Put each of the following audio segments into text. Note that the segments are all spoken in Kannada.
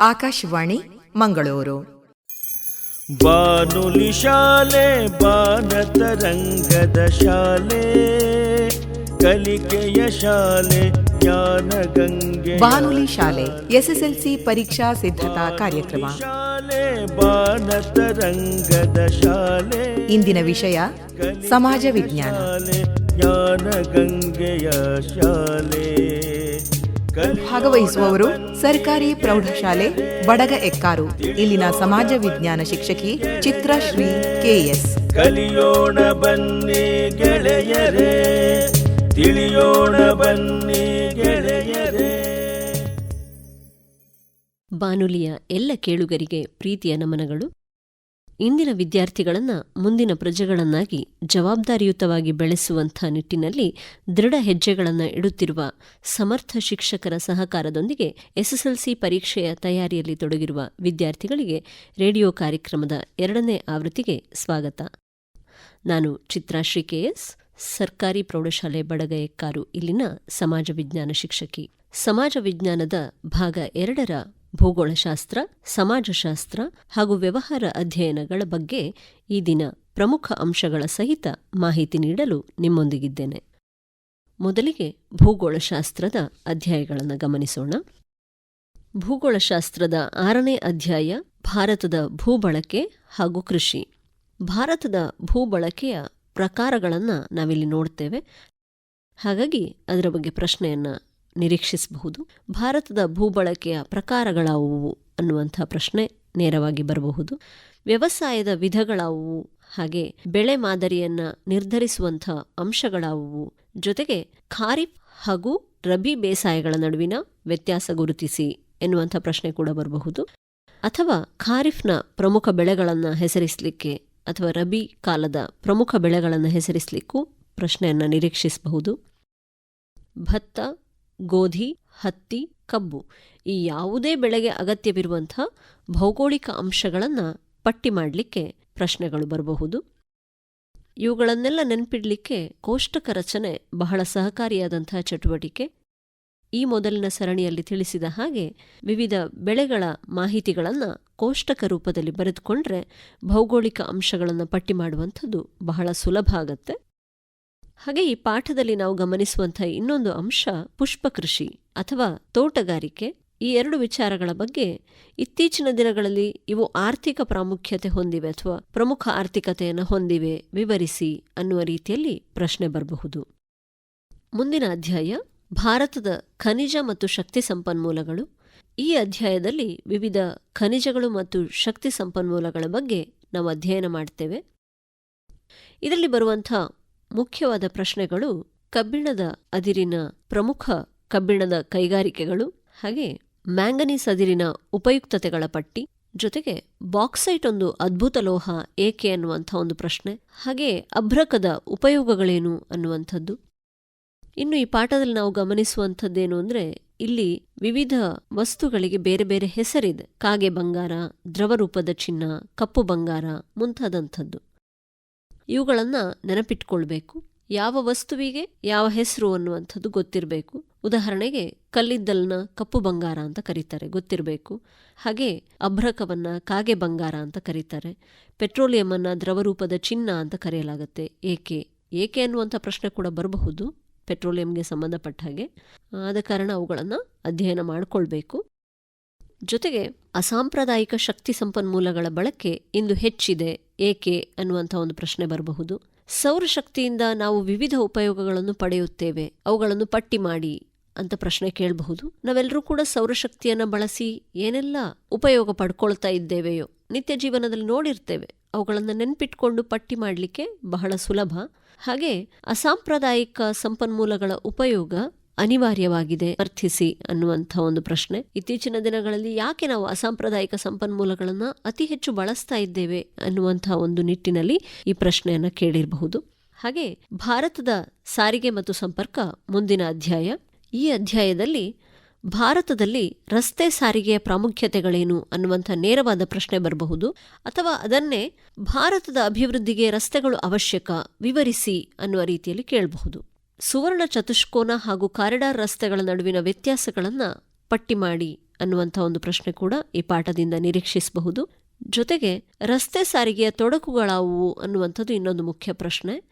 ಆಕಾಶವಾಣಿ ಮಂಗಳೂರು. ಬಾನುಲಿ ಶಾಲೆ ಬಾನತರಂಗದ ಶಾಲೆ ಕಲಿಕೆಯ ಶಾಲೆ ಜ್ಞಾನ ಗಂಗೆ ಬಾನುಲಿ ಶಾಲೆ ಎಸ್ಎಸ್ಎಲ್ಸಿ ಪರೀಕ್ಷಾ ಸಿದ್ಧತಾ ಕಾರ್ಯಕ್ರಮ. ಶಾಲೆ ಬಾನತರಂಗದ ಶಾಲೆ ಇಂದಿನ ವಿಷಯ ಸಮಾಜ ವಿಜ್ಞಾನ. ಜ್ಞಾನ ಗಂಗೆಯ ಶಾಲೆ. ಭಾಗವಹಿಸುವವರು ಸರ್ಕಾರಿ ಪ್ರೌಢಶಾಲೆ ಬಡಗ ಎಕ್ಕಾರು. ಇಲ್ಲಿನ ಸಮಾಜ ವಿಜ್ಞಾನ ಶಿಕ್ಷಕಿ ಚಿತ್ರಶ್ರೀ ಕೆಎಸ್. ಕಲಿಯೋಣ ಬನ್ನಿ ಗೆಳೆಯರೇ ತಿಳಿಯೋಣ ಬನ್ನಿ ಗೆಳೆಯರೇ. ಬಾನುಲಿಯ ಎಲ್ಲ ಕೇಳುಗರಿಗೆ ಪ್ರೀತಿಯ ನಮನಗಳು. ಇಂದಿನ ವಿದ್ಯಾರ್ಥಿಗಳನ್ನ ಮುಂದಿನ ಪ್ರಜೆಗಳನ್ನಾಗಿ ಜವಾಬ್ದಾರಿಯುತವಾಗಿ ಬೆಳೆಸುವಂಥ ನಿಟ್ಟಿನಲ್ಲಿ ದೃಢ ಹೆಜ್ಜೆಗಳನ್ನು ಇಡುತ್ತಿರುವ ಸಮರ್ಥ ಶಿಕ್ಷಕರ ಸಹಕಾರದೊಂದಿಗೆ ಎಸ್ಎಸ್ಎಲ್ಸಿ ಪರೀಕ್ಷೆಯ ತಯಾರಿಯಲ್ಲಿ ತೊಡಗಿರುವ ವಿದ್ಯಾರ್ಥಿಗಳಿಗೆ ರೇಡಿಯೋ ಕಾರ್ಯಕ್ರಮದ ಎರಡನೇ ಆವೃತ್ತಿಗೆ ಸ್ವಾಗತ. ನಾನು ಚಿತ್ರಾಶ್ರೀ ಶ್ರೀಕೆಎಸ್, ಸರ್ಕಾರಿ ಪ್ರೌಢಶಾಲೆ ಬಡಗಯಕ್ಕಾರು ಇಲ್ಲಿನ ಸಮಾಜ ವಿಜ್ಞಾನ ಶಿಕ್ಷಕಿ. ಸಮಾಜ ವಿಜ್ಞಾನದ ಭಾಗ ಎರಡರ ಭೂಗೋಳಶಾಸ್ತ್ರ, ಸಮಾಜಶಾಸ್ತ್ರ ಹಾಗೂ ವ್ಯವಹಾರ ಅಧ್ಯಯನಗಳ ಬಗ್ಗೆ ಈ ದಿನ ಪ್ರಮುಖ ಅಂಶಗಳ ಸಹಿತ ಮಾಹಿತಿ ನೀಡಲು ನಿಮ್ಮೊಂದಿಗಿದ್ದೇನೆ. ಮೊದಲಿಗೆ ಭೂಗೋಳಶಾಸ್ತ್ರದ ಅಧ್ಯಾಯಗಳನ್ನು ಗಮನಿಸೋಣ. ಭೂಗೋಳಶಾಸ್ತ್ರದ ಆರನೇ ಅಧ್ಯಾಯ, ಭಾರತದ ಭೂಬಳಕೆ ಹಾಗೂ ಕೃಷಿ. ಭಾರತದ ಭೂಬಳಕೆಯ ಪ್ರಕಾರಗಳನ್ನು ನಾವಿಲ್ಲಿ ನೋಡ್ತೇವೆ. ಹಾಗಾಗಿ ಅದರ ಬಗ್ಗೆ ಪ್ರಶ್ನೆಯನ್ನ ನಿರೀಕ್ಷಿಸಬಹುದು. ಭಾರತದ ಭೂಬಳಕೆಯ ಪ್ರಕಾರಗಳಾವುವು ಅನ್ನುವಂಥ ಪ್ರಶ್ನೆ ನೇರವಾಗಿ ಬರಬಹುದು. ವ್ಯವಸಾಯದ ವಿಧಗಳಾವುವು, ಹಾಗೆ ಬೆಳೆ ಮಾದರಿಯನ್ನ ನಿರ್ಧರಿಸುವಂಥ ಅಂಶಗಳಾವುವು, ಜೊತೆಗೆ ಖಾರಿಫ್ ಹಾಗೂ ರಬಿ ಬೇಸಾಯಗಳ ನಡುವಿನ ವ್ಯತ್ಯಾಸ ಗುರುತಿಸಿ ಎನ್ನುವಂಥ ಪ್ರಶ್ನೆ ಕೂಡ ಬರಬಹುದು. ಅಥವಾ ಖಾರಿಫ್ನ ಪ್ರಮುಖ ಬೆಳೆಗಳನ್ನು ಹೆಸರಿಸಲಿಕ್ಕೆ ಅಥವಾ ರಬಿ ಕಾಲದ ಪ್ರಮುಖ ಬೆಳೆಗಳನ್ನು ಹೆಸರಿಸಲಿಕ್ಕೂ ಪ್ರಶ್ನೆಯನ್ನು ನಿರೀಕ್ಷಿಸಬಹುದು. ಭತ್ತ ಗೋಧಿ, ಹತ್ತಿ, ಕಬ್ಬು ಈ ಯಾವುದೇ ಬೆಳೆಗೆ ಅಗತ್ಯವಿರುವಂಥ ಭೌಗೋಳಿಕ ಅಂಶಗಳನ್ನು ಪಟ್ಟಿ ಮಾಡಲಿಕ್ಕೆ ಪ್ರಶ್ನೆಗಳು ಬರಬಹುದು. ಇವುಗಳನ್ನೆಲ್ಲ ನೆನಪಿಡಲಿಕ್ಕೆ ಕೋಷ್ಟಕ ರಚನೆ ಬಹಳ ಸಹಕಾರಿಯಾದಂತಹ ಚಟುವಟಿಕೆ. ಈ ಮೊದಲಿನ ಸರಣಿಯಲ್ಲಿ ತಿಳಿಸಿದ ಹಾಗೆ ವಿವಿಧ ಬೆಳೆಗಳ ಮಾಹಿತಿಗಳನ್ನು ಕೋಷ್ಟಕ ರೂಪದಲ್ಲಿ ಬರೆದುಕೊಂಡ್ರೆ ಭೌಗೋಳಿಕ ಅಂಶಗಳನ್ನು ಪಟ್ಟಿ ಮಾಡುವಂಥದ್ದು ಬಹಳ ಸುಲಭ ಆಗತ್ತೆ. ಹಾಗೆ ಈ ಪಾಠದಲ್ಲಿ ನಾವು ಗಮನಿಸುವಂತಹ ಇನ್ನೊಂದು ಅಂಶ ಪುಷ್ಪ ಕೃಷಿ ಅಥವಾ ತೋಟಗಾರಿಕೆ. ಈ ಎರಡು ವಿಚಾರಗಳ ಬಗ್ಗೆ ಇತ್ತೀಚಿನ ದಿನಗಳಲ್ಲಿ ಇವು ಆರ್ಥಿಕ ಪ್ರಾಮುಖ್ಯತೆ ಹೊಂದಿವೆ ಅಥವಾ ಪ್ರಮುಖ ಆರ್ಥಿಕತೆಯನ್ನು ಹೊಂದಿವೆ ವಿವರಿಸಿ ಅನ್ನುವ ರೀತಿಯಲ್ಲಿ ಪ್ರಶ್ನೆ ಬರಬಹುದು. ಮುಂದಿನ ಅಧ್ಯಾಯ, ಭಾರತದ ಖನಿಜ ಮತ್ತು ಶಕ್ತಿ ಸಂಪನ್ಮೂಲಗಳು. ಈ ಅಧ್ಯಾಯದಲ್ಲಿ ವಿವಿಧ ಖನಿಜಗಳು ಮತ್ತು ಶಕ್ತಿ ಸಂಪನ್ಮೂಲಗಳ ಬಗ್ಗೆ ನಾವು ಅಧ್ಯಯನ ಮಾಡ್ತೇವೆ. ಇದರಲ್ಲಿ ಬರುವಂಥ ಮುಖ್ಯವಾದ ಪ್ರಶ್ನೆಗಳು ಕಬ್ಬಿಣದ ಅದಿರಿನ ಪ್ರಮುಖ ಕಬ್ಬಿಣದ ಕೈಗಾರಿಕೆಗಳು ಹಾಗೆ ಮ್ಯಾಂಗನೀಸ್ ಅದಿರಿನ ಉಪಯುಕ್ತತೆಗಳ ಪಟ್ಟಿ ಜೊತೆಗೆ ಬಾಕ್ಸೈಟ್ ಒಂದು ಅದ್ಭುತ ಲೋಹ ಏಕೆ ಅನ್ನುವಂಥ ಒಂದು ಪ್ರಶ್ನೆ ಹಾಗೆ ಅಭ್ರಕದ ಉಪಯೋಗಗಳೇನು ಅನ್ನುವಂಥದ್ದು. ಇನ್ನು ಈ ಪಾಠದಲ್ಲಿ ನಾವು ಗಮನಿಸುವಂಥದ್ದೇನು ಅಂದರೆ ಇಲ್ಲಿ ವಿವಿಧ ವಸ್ತುಗಳಿಗೆ ಬೇರೆ ಬೇರೆ ಹೆಸರಿದೆ. ಕಾಗೆ ಬಂಗಾರ ದ್ರವರೂಪದ ಚಿನ್ನ, ಕಪ್ಪು ಬಂಗಾರ ಮುಂತಾದಂಥದ್ದು. ಇವುಗಳನ್ನ ನೆನಪಿಟ್ಕೊಳ್ಬೇಕು. ಯಾವ ವಸ್ತುವಿಗೆ ಯಾವ ಹೆಸರು ಅನ್ನುವಂಥದ್ದು ಗೊತ್ತಿರಬೇಕು. ಉದಾಹರಣೆಗೆ ಕಲ್ಲಿದ್ದಲ್ನ ಕಪ್ಪು ಬಂಗಾರ ಅಂತ ಕರೀತಾರೆ, ಗೊತ್ತಿರಬೇಕು. ಹಾಗೆ ಅಭ್ರಕವನ್ನು ಕಾಗೆ ಬಂಗಾರ ಅಂತ ಕರೀತಾರೆ. ಪೆಟ್ರೋಲಿಯಮನ್ನ ದ್ರವರೂಪದ ಚಿನ್ನ ಅಂತ ಕರೆಯಲಾಗುತ್ತೆ. ಏಕೆ? ಏಕೆ ಅನ್ನುವಂಥ ಪ್ರಶ್ನೆ ಕೂಡ ಬರಬಹುದು, ಪೆಟ್ರೋಲಿಯಂಗೆ ಸಂಬಂಧಪಟ್ಟ ಹಾಗೆ. ಆದ ಕಾರಣ ಅವುಗಳನ್ನು ಅಧ್ಯಯನ ಮಾಡಿಕೊಳ್ಬೇಕು. ಜೊತೆಗೆ ಅಸಾಂಪ್ರದಾಯಿಕ ಶಕ್ತಿ ಸಂಪನ್ಮೂಲಗಳ ಬಳಕೆ ಇಂದು ಹೆಚ್ಚಿದೆ. ಏಕೆ ಅನ್ನುವಂಥ ಒಂದು ಪ್ರಶ್ನೆ ಬರಬಹುದು. ಸೌರಶಕ್ತಿಯಿಂದ ನಾವು ವಿವಿಧ ಉಪಯೋಗಗಳನ್ನು ಪಡೆಯುತ್ತೇವೆ, ಅವುಗಳನ್ನು ಪಟ್ಟಿ ಮಾಡಿ ಅಂತ ಪ್ರಶ್ನೆ ಕೇಳಬಹುದು. ನಾವೆಲ್ಲರೂ ಕೂಡ ಸೌರಶಕ್ತಿಯನ್ನು ಬಳಸಿ ಏನೆಲ್ಲ ಉಪಯೋಗ ಪಡ್ಕೊಳ್ತಾ ಇದ್ದೇವೆಯೋ, ನಿತ್ಯ ಜೀವನದಲ್ಲಿ ನೋಡಿರ್ತೇವೆ. ಅವುಗಳನ್ನು ನೆನ್ಪಿಟ್ಕೊಂಡು ಪಟ್ಟಿ ಮಾಡಲಿಕ್ಕೆ ಬಹಳ ಸುಲಭ. ಹಾಗೆ ಅಸಾಂಪ್ರದಾಯಿಕ ಸಂಪನ್ಮೂಲಗಳ ಉಪಯೋಗ ಅನಿವಾರ್ಯವಾಗಿದೆ, ಅರ್ಥಿಸಿ ಅನ್ನುವಂಥ ಒಂದು ಪ್ರಶ್ನೆ. ಇತ್ತೀಚಿನ ದಿನಗಳಲ್ಲಿ ಯಾಕೆ ನಾವು ಅಸಾಂಪ್ರದಾಯಿಕ ಸಂಪನ್ಮೂಲಗಳನ್ನು ಅತಿ ಹೆಚ್ಚು ಬಳಸ್ತಾ ಇದ್ದೇವೆ ಅನ್ನುವಂಥ ಒಂದು ನಿಟ್ಟಿನಲ್ಲಿ ಈ ಪ್ರಶ್ನೆಯನ್ನ ಕೇಳಿರಬಹುದು. ಹಾಗೆ ಭಾರತದ ಸಾರಿಗೆ ಮತ್ತು ಸಂಪರ್ಕ ಮುಂದಿನ ಅಧ್ಯಾಯ. ಈ ಅಧ್ಯಾಯದಲ್ಲಿ ಭಾರತದಲ್ಲಿ ರಸ್ತೆ ಸಾರಿಗೆಯ ಪ್ರಾಮುಖ್ಯತೆಗಳೇನು ಅನ್ನುವಂಥ ನೇರವಾದ ಪ್ರಶ್ನೆ ಬರಬಹುದು. ಅಥವಾ ಅದನ್ನೇ ಭಾರತದ ಅಭಿವೃದ್ಧಿಗೆ ರಸ್ತೆಗಳು ಅವಶ್ಯಕ, ವಿವರಿಸಿ ಅನ್ನುವ ರೀತಿಯಲ್ಲಿ ಕೇಳಬಹುದು. ಸುವರ್ಣ ಚತುಷ್ಕೋನ ಹಾಗೂ ಕಾರಿಡಾರ್ ರಸ್ತೆಗಳ ನಡುವಿನ ವ್ಯತ್ಯಾಸಗಳನ್ನು ಪಟ್ಟಿ ಮಾಡಿ ಅನ್ನುವಂಥ ಒಂದು ಪ್ರಶ್ನೆ ಕೂಡ ಈ ಪಾಠದಿಂದ ನಿರೀಕ್ಷಿಸಬಹುದು. ಜೊತೆಗೆ ರಸ್ತೆ ಸಾರಿಗೆಯ ತೊಡಕುಗಳಾವುವು ಅನ್ನುವಂಥದ್ದು ಇನ್ನೊಂದು ಮುಖ್ಯ ಪ್ರಶ್ನೆ.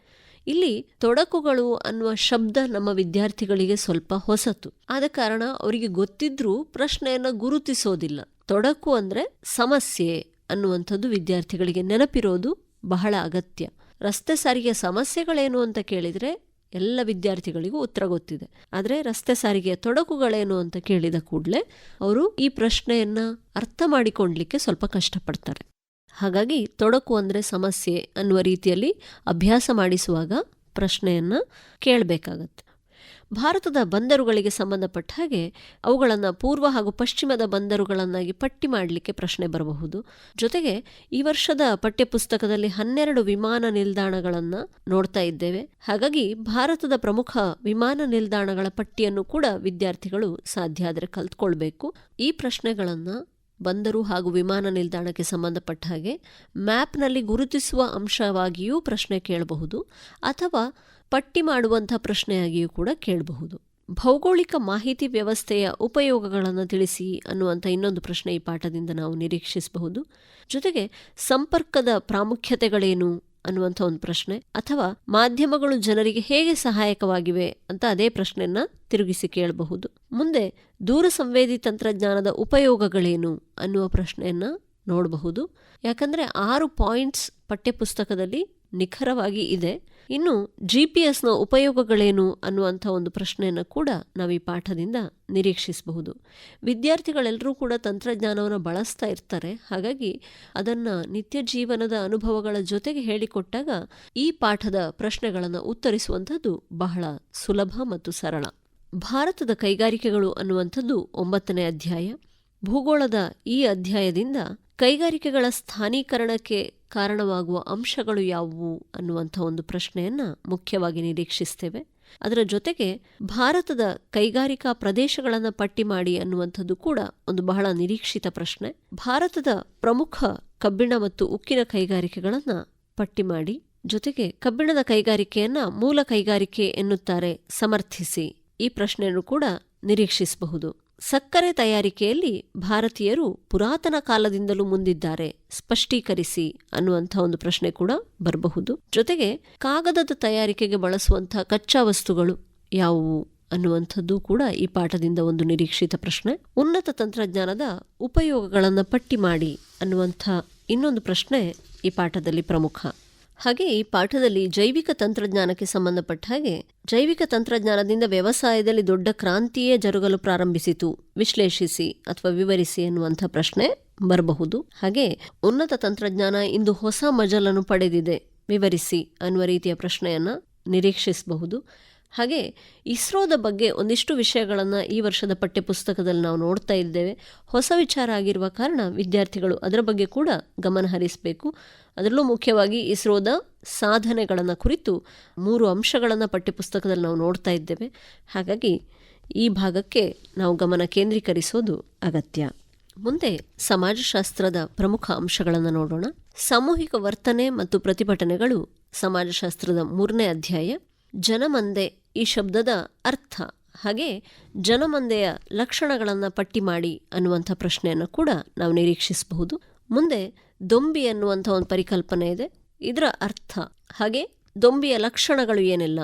ಇಲ್ಲಿ ತೊಡಕುಗಳು ಅನ್ನುವ ಶಬ್ದ ನಮ್ಮ ವಿದ್ಯಾರ್ಥಿಗಳಿಗೆ ಸ್ವಲ್ಪ ಹೊಸತು. ಆದ ಕಾರಣ ಅವರಿಗೆ ಗೊತ್ತಿದ್ರೂ ಪ್ರಶ್ನೆಯನ್ನ ಗುರುತಿಸೋದಿಲ್ಲ. ತೊಡಕು ಅಂದ್ರೆ ಸಮಸ್ಯೆ ಅನ್ನುವಂಥದ್ದು ವಿದ್ಯಾರ್ಥಿಗಳಿಗೆ ನೆನಪಿರೋದು ಬಹಳ ಅಗತ್ಯ. ರಸ್ತೆ ಸಾರಿಗೆ ಸಮಸ್ಯೆಗಳೇನು ಅಂತ ಕೇಳಿದ್ರೆ ಎಲ್ಲ ವಿದ್ಯಾರ್ಥಿಗಳಿಗೂ ಉತ್ತರ ಗೊತ್ತಿದೆ. ಆದರೆ ರಸ್ತೆ ಸಾರಿಗೆಯ ತೊಡಕುಗಳೇನು ಅಂತ ಕೇಳಿದ ಕೂಡಲೇ ಅವರು ಈ ಪ್ರಶ್ನೆಯನ್ನ ಅರ್ಥ ಮಾಡಿಕೊಂಡ್ಲಿಕ್ಕೆ ಸ್ವಲ್ಪ ಕಷ್ಟಪಡ್ತಾರೆ. ಹಾಗಾಗಿ ತೊಡಕು ಅಂದರೆ ಸಮಸ್ಯೆ ಅನ್ನುವ ರೀತಿಯಲ್ಲಿ ಅಭ್ಯಾಸ ಮಾಡಿಸುವಾಗ ಪ್ರಶ್ನೆಯನ್ನ ಕೇಳಬೇಕಾಗತ್ತೆ. ಭಾರತದ ಬಂದರುಗಳಿಗೆ ಸಂಬಂಧಪಟ್ಟ ಹಾಗೆ ಅವುಗಳನ್ನು ಪೂರ್ವ ಹಾಗೂ ಪಶ್ಚಿಮದ ಬಂದರುಗಳನ್ನಾಗಿ ಪಟ್ಟಿ ಮಾಡಲಿಕ್ಕೆ ಪ್ರಶ್ನೆ ಬರಬಹುದು. ಜೊತೆಗೆ ಈ ವರ್ಷದ ಪಠ್ಯಪುಸ್ತಕದಲ್ಲಿ ಹನ್ನೆರಡು ವಿಮಾನ ನಿಲ್ದಾಣಗಳನ್ನು ನೋಡ್ತಾ ಇದ್ದೇವೆ. ಹಾಗಾಗಿ ಭಾರತದ ಪ್ರಮುಖ ವಿಮಾನ ನಿಲ್ದಾಣಗಳ ಪಟ್ಟಿಯನ್ನು ಕೂಡ ವಿದ್ಯಾರ್ಥಿಗಳು ಸಾಧ್ಯ ಆದರೆ ಕಲ್ತ್ಕೊಳ್ಬೇಕು. ಈ ಪ್ರಶ್ನೆಗಳನ್ನು ಬಂದರು ಹಾಗೂ ವಿಮಾನ ನಿಲ್ದಾಣಕ್ಕೆ ಸಂಬಂಧಪಟ್ಟ ಹಾಗೆ ಮ್ಯಾಪ್ನಲ್ಲಿ ಗುರುತಿಸುವ ಅಂಶವಾಗಿಯೂ ಪ್ರಶ್ನೆ ಕೇಳಬಹುದು ಅಥವಾ ಪಟ್ಟಿ ಮಾಡುವಂಥ ಪ್ರಶ್ನೆಯಾಗಿಯೂ ಕೂಡ ಕೇಳಬಹುದು. ಭೌಗೋಳಿಕ ಮಾಹಿತಿ ವ್ಯವಸ್ಥೆಯ ಉಪಯೋಗಗಳನ್ನು ತಿಳಿಸಿ ಅನ್ನುವಂಥ ಇನ್ನೊಂದು ಪ್ರಶ್ನೆ ಈ ಪಾಠದಿಂದ ನಾವು ನಿರೀಕ್ಷಿಸಬಹುದು. ಜೊತೆಗೆ ಸಂಪರ್ಕದ ಪ್ರಾಮುಖ್ಯತೆಗಳೇನು? ಅನ್ನುವಂಥ ಒಂದು ಪ್ರಶ್ನೆ. ಅಥವಾ ಮಾಧ್ಯಮಗಳು ಜನರಿಗೆ ಹೇಗೆ ಸಹಾಯಕವಾಗಿವೆ ಅಂತ ಅದೇ ಪ್ರಶ್ನೆಯನ್ನ ತಿರುಗಿಸಿ ಕೇಳಬಹುದು. ಮುಂದೆ ದೂರ ಸಂವೇದಿ ತಂತ್ರಜ್ಞಾನದ ಉಪಯೋಗಗಳೇನು ಅನ್ನುವ ಪ್ರಶ್ನೆಯನ್ನ ನೋಡಬಹುದು. ಯಾಕಂದ್ರೆ ಆರು ಪಾಯಿಂಟ್ಸ್ ಪಠ್ಯಪುಸ್ತಕದಲ್ಲಿ ನಿಖರವಾಗಿ ಇದೆ. ಇನ್ನು ಜಿ ಪಿ ಉಪಯೋಗಗಳೇನು ಅನ್ನುವಂಥ ಒಂದು ಪ್ರಶ್ನೆಯನ್ನು ಕೂಡ ನಾವು ಈ ಪಾಠದಿಂದ ನಿರೀಕ್ಷಿಸಬಹುದು. ವಿದ್ಯಾರ್ಥಿಗಳೆಲ್ಲರೂ ಕೂಡ ತಂತ್ರಜ್ಞಾನವನ್ನು ಬಳಸ್ತಾ ಇರ್ತಾರೆ. ಹಾಗಾಗಿ ಅದನ್ನು ನಿತ್ಯ ಜೀವನದ ಅನುಭವಗಳ ಜೊತೆಗೆ ಹೇಳಿಕೊಟ್ಟಾಗ ಈ ಪಾಠದ ಪ್ರಶ್ನೆಗಳನ್ನು ಉತ್ತರಿಸುವಂಥದ್ದು ಬಹಳ ಸುಲಭ ಮತ್ತು ಸರಳ. ಭಾರತದ ಕೈಗಾರಿಕೆಗಳು ಅನ್ನುವಂಥದ್ದು ಒಂಬತ್ತನೇ ಅಧ್ಯಾಯ. ಭೂಗೋಳದ ಈ ಅಧ್ಯಾಯದಿಂದ ಕೈಗಾರಿಕೆಗಳ ಸ್ಥಾನೀಕರಣಕ್ಕೆ ಕಾರಣವಾಗುವ ಅಂಶಗಳು ಯಾವುವು ಅನ್ನುವಂಥ ಒಂದು ಪ್ರಶ್ನೆಯನ್ನ ಮುಖ್ಯವಾಗಿ ನಿರೀಕ್ಷಿಸ್ತೇವೆ. ಅದರ ಜೊತೆಗೆ ಭಾರತದ ಕೈಗಾರಿಕಾ ಪ್ರದೇಶಗಳನ್ನು ಪಟ್ಟಿ ಮಾಡಿ ಅನ್ನುವಂಥದ್ದು ಕೂಡ ಒಂದು ಬಹಳ ನಿರೀಕ್ಷಿತ ಪ್ರಶ್ನೆ. ಭಾರತದ ಪ್ರಮುಖ ಕಬ್ಬಿಣ ಮತ್ತು ಉಕ್ಕಿನ ಕೈಗಾರಿಕೆಗಳನ್ನು ಪಟ್ಟಿ ಮಾಡಿ, ಜೊತೆಗೆ ಕಬ್ಬಿಣದ ಕೈಗಾರಿಕೆಯನ್ನ ಮೂಲ ಕೈಗಾರಿಕೆ ಎನ್ನುತ್ತಾರೆ ಸಮರ್ಥಿಸಿ ಈ ಪ್ರಶ್ನೆಯನ್ನು ಕೂಡ ನಿರೀಕ್ಷಿಸಬಹುದು. ಸಕ್ಕರೆ ತಯಾರಿಕೆಯಲ್ಲಿ ಭಾರತೀಯರು ಪುರಾತನ ಕಾಲದಿಂದಲೂ ಮುಂದಿದ್ದಾರೆ. ಸ್ಪಷ್ಟೀಕರಿಸಿ ಅನ್ನುವಂಥ ಒಂದು ಪ್ರಶ್ನೆ ಕೂಡ ಬರಬಹುದು. ಜೊತೆಗೆ ಕಾಗದದ ತಯಾರಿಕೆಗೆ ಬಳಸುವಂತಹ ಕಚ್ಚಾ ವಸ್ತುಗಳು ಯಾವುವು ಅನ್ನುವಂಥದ್ದು ಕೂಡ ಈ ಪಾಠದಿಂದ ಒಂದು ನಿರೀಕ್ಷಿತ ಪ್ರಶ್ನೆ. ಉನ್ನತ ತಂತ್ರಜ್ಞಾನದ ಉಪಯೋಗಗಳನ್ನು ಪಟ್ಟಿ ಮಾಡಿ ಅನ್ನುವಂಥ ಇನ್ನೊಂದು ಪ್ರಶ್ನೆ ಈ ಪಾಠದಲ್ಲಿ ಪ್ರಮುಖ. ಹಾಗೆ ಈ ಪಾಠದಲ್ಲಿ ಜೈವಿಕ ತಂತ್ರಜ್ಞಾನಕ್ಕೆ ಸಂಬಂಧಪಟ್ಟ ಹಾಗೆ ಜೈವಿಕ ತಂತ್ರಜ್ಞಾನದಿಂದ ವ್ಯವಸಾಯದಲ್ಲಿ ದೊಡ್ಡ ಕ್ರಾಂತಿಯೇ ಜರುಗಲು ಪ್ರಾರಂಭಿಸಿತು. ವಿಶ್ಲೇಷಿಸಿ ಅಥವಾ ವಿವರಿಸಿ ಎನ್ನುವಂಥ ಪ್ರಶ್ನೆ ಬರಬಹುದು. ಹಾಗೆ ಉನ್ನತ ತಂತ್ರಜ್ಞಾನ ಇಂದು ಹೊಸ ಮಜಲನ್ನು ಪಡೆದಿದೆ. ವಿವರಿಸಿ ಅನ್ನುವ ರೀತಿಯ ಪ್ರಶ್ನೆಯನ್ನ ನಿರೀಕ್ಷಿಸಬಹುದು. ಹಾಗೆ ಇಸ್ರೋದ ಬಗ್ಗೆ ಒಂದಿಷ್ಟು ವಿಷಯಗಳನ್ನು ಈ ವರ್ಷದ ಪಠ್ಯಪುಸ್ತಕದಲ್ಲಿ ನಾವು ನೋಡ್ತಾ ಇದ್ದೇವೆ. ಹೊಸ ವಿಚಾರ ಆಗಿರುವ ಕಾರಣ ವಿದ್ಯಾರ್ಥಿಗಳು ಅದರ ಬಗ್ಗೆ ಕೂಡ ಗಮನ ಹರಿಸಬೇಕು. ಅದರಲ್ಲೂ ಮುಖ್ಯವಾಗಿ ಇಸ್ರೋದ ಸಾಧನೆಗಳನ್ನು ಕುರಿತು ಮೂರು ಅಂಶಗಳನ್ನು ಪಠ್ಯಪುಸ್ತಕದಲ್ಲಿ ನಾವು ನೋಡ್ತಾ ಇದ್ದೇವೆ. ಹಾಗಾಗಿ ಈ ಭಾಗಕ್ಕೆ ನಾವು ಗಮನ ಕೇಂದ್ರೀಕರಿಸೋದು ಅಗತ್ಯ. ಮುಂದೆ ಸಮಾಜಶಾಸ್ತ್ರದ ಪ್ರಮುಖ ಅಂಶಗಳನ್ನು ನೋಡೋಣ. ಸಾಮೂಹಿಕ ವರ್ತನೆ ಮತ್ತು ಪ್ರತಿಭಟನೆಗಳು ಸಮಾಜಶಾಸ್ತ್ರದ ಮೂರನೇ ಅಧ್ಯಾಯ. ಜನಮಂದೆ ಈ ಶಬ್ದದ ಅರ್ಥ. ಹಾಗೆ ಜನಮಂದೆಯ ಲಕ್ಷಣಗಳನ್ನು ಪಟ್ಟಿ ಮಾಡಿ ಅನ್ನುವಂಥ ಪ್ರಶ್ನೆಯನ್ನು ಕೂಡ ನಾವು ನಿರೀಕ್ಷಿಸಬಹುದು. ಮುಂದೆ ದೊಂಬಿ ಅನ್ನುವಂಥ ಒಂದು ಪರಿಕಲ್ಪನೆ ಇದೆ. ಇದರ ಅರ್ಥ. ಹಾಗೆ ದೊಂಬಿಯ ಲಕ್ಷಣಗಳು ಏನೆಲ್ಲ.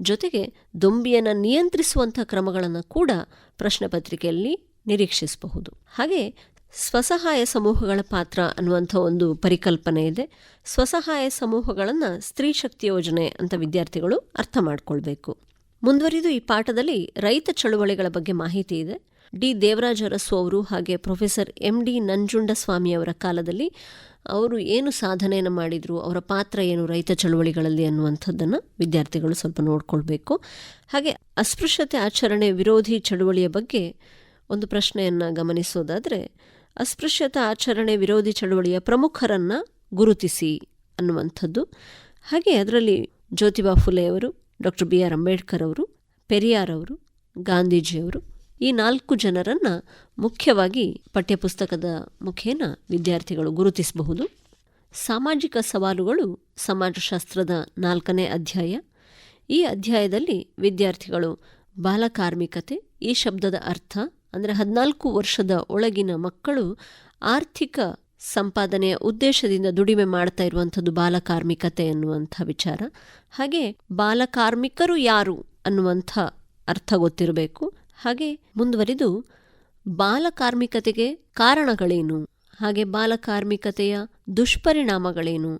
ಜೊತೆಗೆ ದೊಂಬಿಯನ್ನು ನಿಯಂತ್ರಿಸುವಂಥ ಕ್ರಮಗಳನ್ನು ಕೂಡ ಪ್ರಶ್ನೆ ಪತ್ರಿಕೆಯಲ್ಲಿ ನಿರೀಕ್ಷಿಸಬಹುದು. ಹಾಗೆ ಸ್ವಸಹಾಯ ಸಮೂಹಗಳ ಪಾತ್ರ ಅನ್ನುವಂಥ ಒಂದು ಪರಿಕಲ್ಪನೆ ಇದೆ. ಸ್ವಸಹಾಯ ಸಮೂಹಗಳನ್ನು ಸ್ತ್ರೀ ಶಕ್ತಿ ಯೋಜನೆ ಅಂತ ವಿದ್ಯಾರ್ಥಿಗಳು ಅರ್ಥ ಮಾಡಿಕೊಳ್ಬೇಕು. ಮುಂದುವರಿದು ಈ ಪಾಠದಲ್ಲಿ ರೈತ ಚಳುವಳಿಗಳ ಬಗ್ಗೆ ಮಾಹಿತಿ ಇದೆ. ಡಿ. ದೇವರಾಜ ಅರಸು ಅವರು ಹಾಗೆ ಪ್ರೊಫೆಸರ್ ಎಂ. ಡಿ. ನಂಜುಂಡಸ್ವಾಮಿ ಅವರ ಕಾಲದಲ್ಲಿ ಅವರು ಏನು ಸಾಧನೆಯನ್ನು ಮಾಡಿದರು, ಅವರ ಪಾತ್ರ ಏನು ರೈತ ಚಳುವಳಿಗಳಲ್ಲಿ ಅನ್ನುವಂಥದ್ದನ್ನು ವಿದ್ಯಾರ್ಥಿಗಳು ಸ್ವಲ್ಪ ನೋಡಿಕೊಳ್ಬೇಕು. ಹಾಗೆ ಅಸ್ಪೃಶ್ಯತೆ ಆಚರಣೆ ವಿರೋಧಿ ಚಳುವಳಿಯ ಬಗ್ಗೆ ಒಂದು ಪ್ರಶ್ನೆಯನ್ನು ಗಮನಿಸೋದಾದರೆ ಅಸ್ಪೃಶ್ಯತಾ ಆಚರಣೆ ವಿರೋಧಿ ಚಳುವಳಿಯ ಪ್ರಮುಖರನ್ನು ಗುರುತಿಸಿ ಅನ್ನುವಂಥದ್ದು. ಹಾಗೆ ಅದರಲ್ಲಿ ಜ್ಯೋತಿಬಾ ಫುಲೆಯವರು ಡಾಕ್ಟರ್ ಬಿ ಆರ್ ಅಂಬೇಡ್ಕರ್ ಅವರು, ಪೆರಿಯಾರ್ ಅವರು ಗಾಂಧೀಜಿಯವರು ಈ ನಾಲ್ಕು ಜನರನ್ನು ಮುಖ್ಯವಾಗಿ ಪಠ್ಯಪುಸ್ತಕದ ಮುಖೇನ ವಿದ್ಯಾರ್ಥಿಗಳು ಗುರುತಿಸಬಹುದು. ಸಾಮಾಜಿಕ ಸವಾಲುಗಳು ಸಮಾಜಶಾಸ್ತ್ರದ ನಾಲ್ಕನೇ ಅಧ್ಯಾಯ. ಈ ಅಧ್ಯಾಯದಲ್ಲಿ ವಿದ್ಯಾರ್ಥಿಗಳು ಬಾಲಕಾರ್ಮಿಕತೆ, ಈ ಶಬ್ದದ ಅರ್ಥ ಅಂದರೆ ಹದಿನಾಲ್ಕು ವರ್ಷದ ಒಳಗಿನ ಮಕ್ಕಳು ಆರ್ಥಿಕ ಸಂಪಾದನೆಯ ಉದ್ದೇಶದಿಂದ ದುಡಿಮೆ ಮಾಡ್ತಾ ಇರುವಂಥದ್ದು ಬಾಲಕಾರ್ಮಿಕತೆ ಅನ್ನುವಂಥ ವಿಚಾರ. ಹಾಗೆ ಬಾಲಕಾರ್ಮಿಕರು ಯಾರು ಅನ್ನುವಂಥ ಅರ್ಥ ಗೊತ್ತಿರಬೇಕು. ಹಾಗೆ ಮುಂದುವರಿದು ಬಾಲಕಾರ್ಮಿಕತೆಗೆ ಕಾರಣಗಳೇನು? ಹಾಗೆ ಬಾಲಕಾರ್ಮಿಕತೆಯ ದುಷ್ಪರಿಣಾಮಗಳೇನು?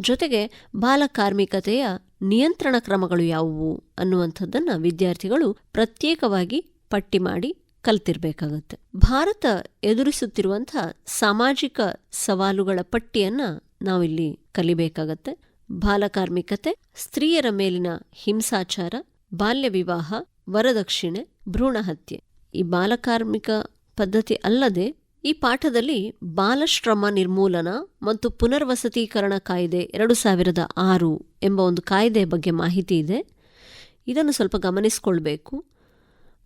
ಜೊತೆಗೆ ಬಾಲಕಾರ್ಮಿಕತೆಯ ನಿಯಂತ್ರಣ ಕ್ರಮಗಳು ಯಾವುವು ಅನ್ನುವಂಥದ್ದನ್ನು ವಿದ್ಯಾರ್ಥಿಗಳು ಪ್ರತ್ಯೇಕವಾಗಿ ಪಟ್ಟಿ ಮಾಡಿ ಕಲ್ತಿರ್ಬೇಕಾಗತ್ತೆ. ಭಾರತ ಎದುರಿಸುತ್ತಿರುವಂಥ ಸಾಮಾಜಿಕ ಸವಾಲುಗಳ ಪಟ್ಟಿಯನ್ನ ನಾವಿಲ್ಲಿ ಕಲಿಬೇಕಾಗತ್ತೆ. ಬಾಲಕಾರ್ಮಿಕತೆ ಸ್ತ್ರೀಯರ ಮೇಲಿನ ಹಿಂಸಾಚಾರ, ಬಾಲ್ಯ ವಿವಾಹ, ವರದಕ್ಷಿಣೆ, ಭ್ರೂಣ ಹತ್ಯೆ. ಈ ಬಾಲಕಾರ್ಮಿಕ ಪದ್ಧತಿ ಅಲ್ಲದೆ ಈ ಪಾಠದಲ್ಲಿ ಬಾಲಶ್ರಮ ನಿರ್ಮೂಲನ ಮತ್ತು ಪುನರ್ವಸತೀಕರಣ ಕಾಯ್ದೆ ಎರಡು ಸಾವಿರದ ಆರು ಎಂಬ ಒಂದು ಕಾಯ್ದೆ ಬಗ್ಗೆ ಮಾಹಿತಿ ಇದೆ. ಇದನ್ನು ಸ್ವಲ್ಪ ಗಮನಿಸಿಕೊಳ್ಬೇಕು.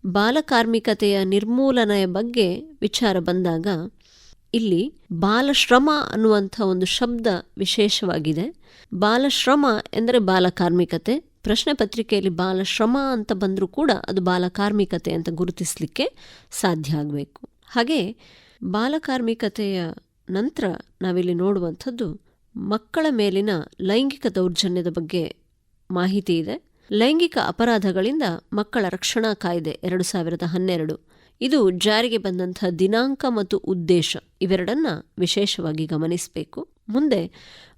ಬಾಲಕಾರ್ಮಿಕತೆಯ ನಿರ್ಮೂಲನೆಯ ಬಗ್ಗೆ ವಿಚಾರ ಬಂದಾಗ ಇಲ್ಲಿ ಬಾಲಶ್ರಮ ಅನ್ನುವಂಥ ಒಂದು ಶಬ್ದ ವಿಶೇಷವಾಗಿದೆ. ಬಾಲಶ್ರಮ ಎಂದರೆ ಬಾಲಕಾರ್ಮಿಕತೆ. ಪ್ರಶ್ನೆ ಪತ್ರಿಕೆಯಲ್ಲಿ ಬಾಲಶ್ರಮ ಅಂತ ಬಂದರೂ ಕೂಡ ಅದು ಬಾಲಕಾರ್ಮಿಕತೆ ಅಂತ ಗುರುತಿಸಲಿಕ್ಕೆ ಸಾಧ್ಯ ಆಗಬೇಕು. ಹಾಗೆ ಬಾಲಕಾರ್ಮಿಕತೆಯ ನಂತರ ನಾವಿಲ್ಲಿ ನೋಡುವಂಥದ್ದು ಮಕ್ಕಳ ಮೇಲಿನ ಲೈಂಗಿಕ ದೌರ್ಜನ್ಯದ ಬಗ್ಗೆ ಮಾಹಿತಿ ಇದೆ. ಲೈಂಗಿಕ ಅಪರಾಧಗಳಿಂದ ಮಕ್ಕಳ ರಕ್ಷಣಾ ಕಾಯ್ದೆ ಎರಡು ಸಾವಿರದ ಹನ್ನೆರಡು. ಇದು ಜಾರಿಗೆ ಬಂದಂಥ ದಿನಾಂಕ ಮತ್ತು ಉದ್ದೇಶ ಇವೆರಡನ್ನ ವಿಶೇಷವಾಗಿ ಗಮನಿಸಬೇಕು. ಮುಂದೆ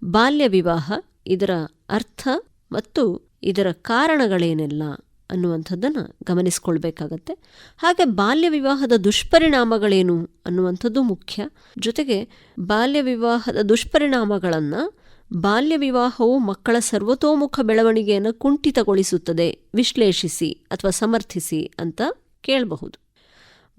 ಬಾಲ್ಯ ವಿವಾಹ, ಇದರ ಅರ್ಥ ಮತ್ತು ಇದರ ಕಾರಣಗಳೇನೆಲ್ಲ ಅನ್ನುವಂಥದ್ದನ್ನು ಗಮನಿಸ್ಕೊಳ್ಬೇಕಾಗತ್ತೆ. ಹಾಗೆ ಬಾಲ್ಯ ವಿವಾಹದ ದುಷ್ಪರಿಣಾಮಗಳೇನು ಅನ್ನುವಂಥದ್ದು ಮುಖ್ಯ. ಜೊತೆಗೆ ಬಾಲ್ಯ ವಿವಾಹದ ದುಷ್ಪರಿಣಾಮಗಳನ್ನು ಬಾಲ್ಯ ವಿವಾಹವು ಮಕ್ಕಳ ಸರ್ವತೋಮುಖ ಬೆಳವಣಿಗೆಯನ್ನು ಕುಂಠಿತಗೊಳಿಸುತ್ತದೆ. ವಿಶ್ಲೇಷಿಸಿ ಅಥವಾ ಸಮರ್ಥಿಸಿ ಅಂತ ಕೇಳಬಹುದು.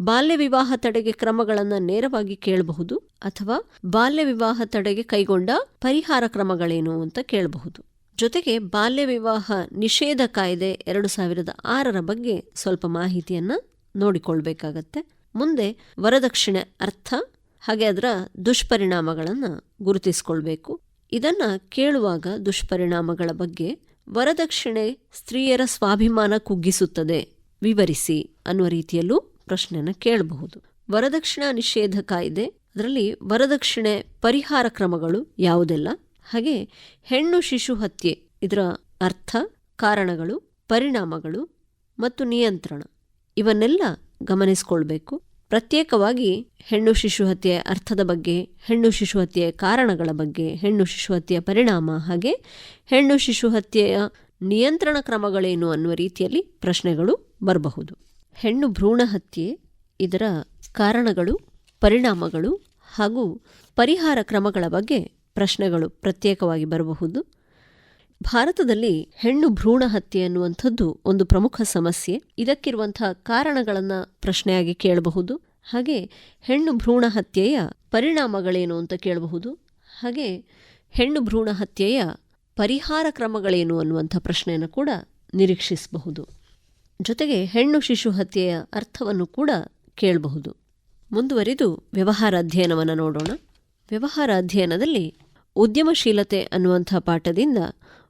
ಬಾಲ್ಯ ವಿವಾಹ ತಡೆಗೆ ಕ್ರಮಗಳನ್ನು ನೇರವಾಗಿ ಕೇಳಬಹುದು ಅಥವಾ ಬಾಲ್ಯ ವಿವಾಹ ತಡೆಗೆ ಕೈಗೊಂಡ ಪರಿಹಾರ ಕ್ರಮಗಳೇನು ಅಂತ ಕೇಳಬಹುದು. ಜೊತೆಗೆ ಬಾಲ್ಯ ವಿವಾಹ ನಿಷೇಧ ಕಾಯ್ದೆ ಎರಡು ಸಾವಿರದ ಆರರ ಬಗ್ಗೆ ಸ್ವಲ್ಪ ಮಾಹಿತಿಯನ್ನ ನೋಡಿಕೊಳ್ಬೇಕಾಗತ್ತೆ. ಮುಂದೆ ವರದಕ್ಷಿಣೆ ಅರ್ಥ ಹಾಗೆ ಅದರ ದುಷ್ಪರಿಣಾಮಗಳನ್ನು ಗುರುತಿಸಿಕೊಳ್ಬೇಕು. ಇದನ್ನ ಕೇಳುವಾಗ ದುಷ್ಪರಿಣಾಮಗಳ ಬಗ್ಗೆ ವರದಕ್ಷಿಣೆ ಸ್ತ್ರೀಯರ ಸ್ವಾಭಿಮಾನ ಕುಗ್ಗಿಸುತ್ತದೆ. ವಿವರಿಸಿ ಅನ್ನುವ ರೀತಿಯಲ್ಲೂ ಪ್ರಶ್ನೆನ ಕೇಳಬಹುದು. ವರದಕ್ಷಿಣಾ ನಿಷೇಧ ಕಾಯ್ದೆ, ಅದರಲ್ಲಿ ವರದಕ್ಷಿಣೆ ಪರಿಹಾರ ಕ್ರಮಗಳು ಯಾವುದೆಲ್ಲ? ಹಾಗೆ ಹೆಣ್ಣು ಶಿಶು ಹತ್ಯೆ, ಇದರ ಅರ್ಥ, ಕಾರಣಗಳು, ಪರಿಣಾಮಗಳು ಮತ್ತು ನಿಯಂತ್ರಣ, ಇವನ್ನೆಲ್ಲ ಗಮನಿಸಿಕೊಳ್ಬೇಕು. ಪ್ರತ್ಯೇಕವಾಗಿ ಹೆಣ್ಣು ಶಿಶು ಹತ್ಯೆಯ ಅರ್ಥದ ಬಗ್ಗೆ, ಹೆಣ್ಣು ಶಿಶು ಹತ್ಯೆಯ ಕಾರಣಗಳ ಬಗ್ಗೆ, ಹೆಣ್ಣು ಶಿಶು ಹತ್ಯೆಯ ಪರಿಣಾಮ ಹಾಗೆ ಹೆಣ್ಣು ಶಿಶು ಹತ್ಯೆಯ ನಿಯಂತ್ರಣ ಕ್ರಮಗಳೇನು ಅನ್ನುವ ರೀತಿಯಲ್ಲಿ ಪ್ರಶ್ನೆಗಳು ಬರಬಹುದು. ಹೆಣ್ಣು ಭ್ರೂಣ ಹತ್ಯೆ ಇದರ ಕಾರಣಗಳು, ಪರಿಣಾಮಗಳು ಹಾಗೂ ಪರಿಹಾರ ಕ್ರಮಗಳ ಬಗ್ಗೆ ಪ್ರಶ್ನೆಗಳು ಪ್ರತ್ಯೇಕವಾಗಿ ಬರಬಹುದು. ಭಾರತದಲ್ಲಿ ಹೆಣ್ಣು ಭ್ರೂಣ ಹತ್ಯೆ ಅನ್ನುವಂಥದ್ದು ಒಂದು ಪ್ರಮುಖ ಸಮಸ್ಯೆ. ಇದಕ್ಕಿರುವಂತಹ ಕಾರಣಗಳನ್ನು ಪ್ರಶ್ನೆಯಾಗಿ ಕೇಳಬಹುದು. ಹಾಗೆ ಹೆಣ್ಣು ಭ್ರೂಣ ಹತ್ಯೆಯ ಪರಿಣಾಮಗಳೇನು ಅಂತ ಕೇಳಬಹುದು. ಹಾಗೆ ಹೆಣ್ಣು ಭ್ರೂಣ ಹತ್ಯೆಯ ಪರಿಹಾರ ಕ್ರಮಗಳೇನು ಅನ್ನುವಂಥ ಪ್ರಶ್ನೆಯನ್ನು ಕೂಡ ನಿರೀಕ್ಷಿಸಬಹುದು. ಜೊತೆಗೆ ಹೆಣ್ಣು ಶಿಶು ಹತ್ಯೆಯ ಅರ್ಥವನ್ನು ಕೂಡ ಕೇಳಬಹುದು. ಮುಂದುವರಿದು ವ್ಯವಹಾರ ಅಧ್ಯಯನವನ್ನು ನೋಡೋಣ. ವ್ಯವಹಾರ ಅಧ್ಯಯನದಲ್ಲಿ ಉದ್ಯಮಶೀಲತೆ ಅನ್ನುವಂಥ ಪಾಠದಿಂದ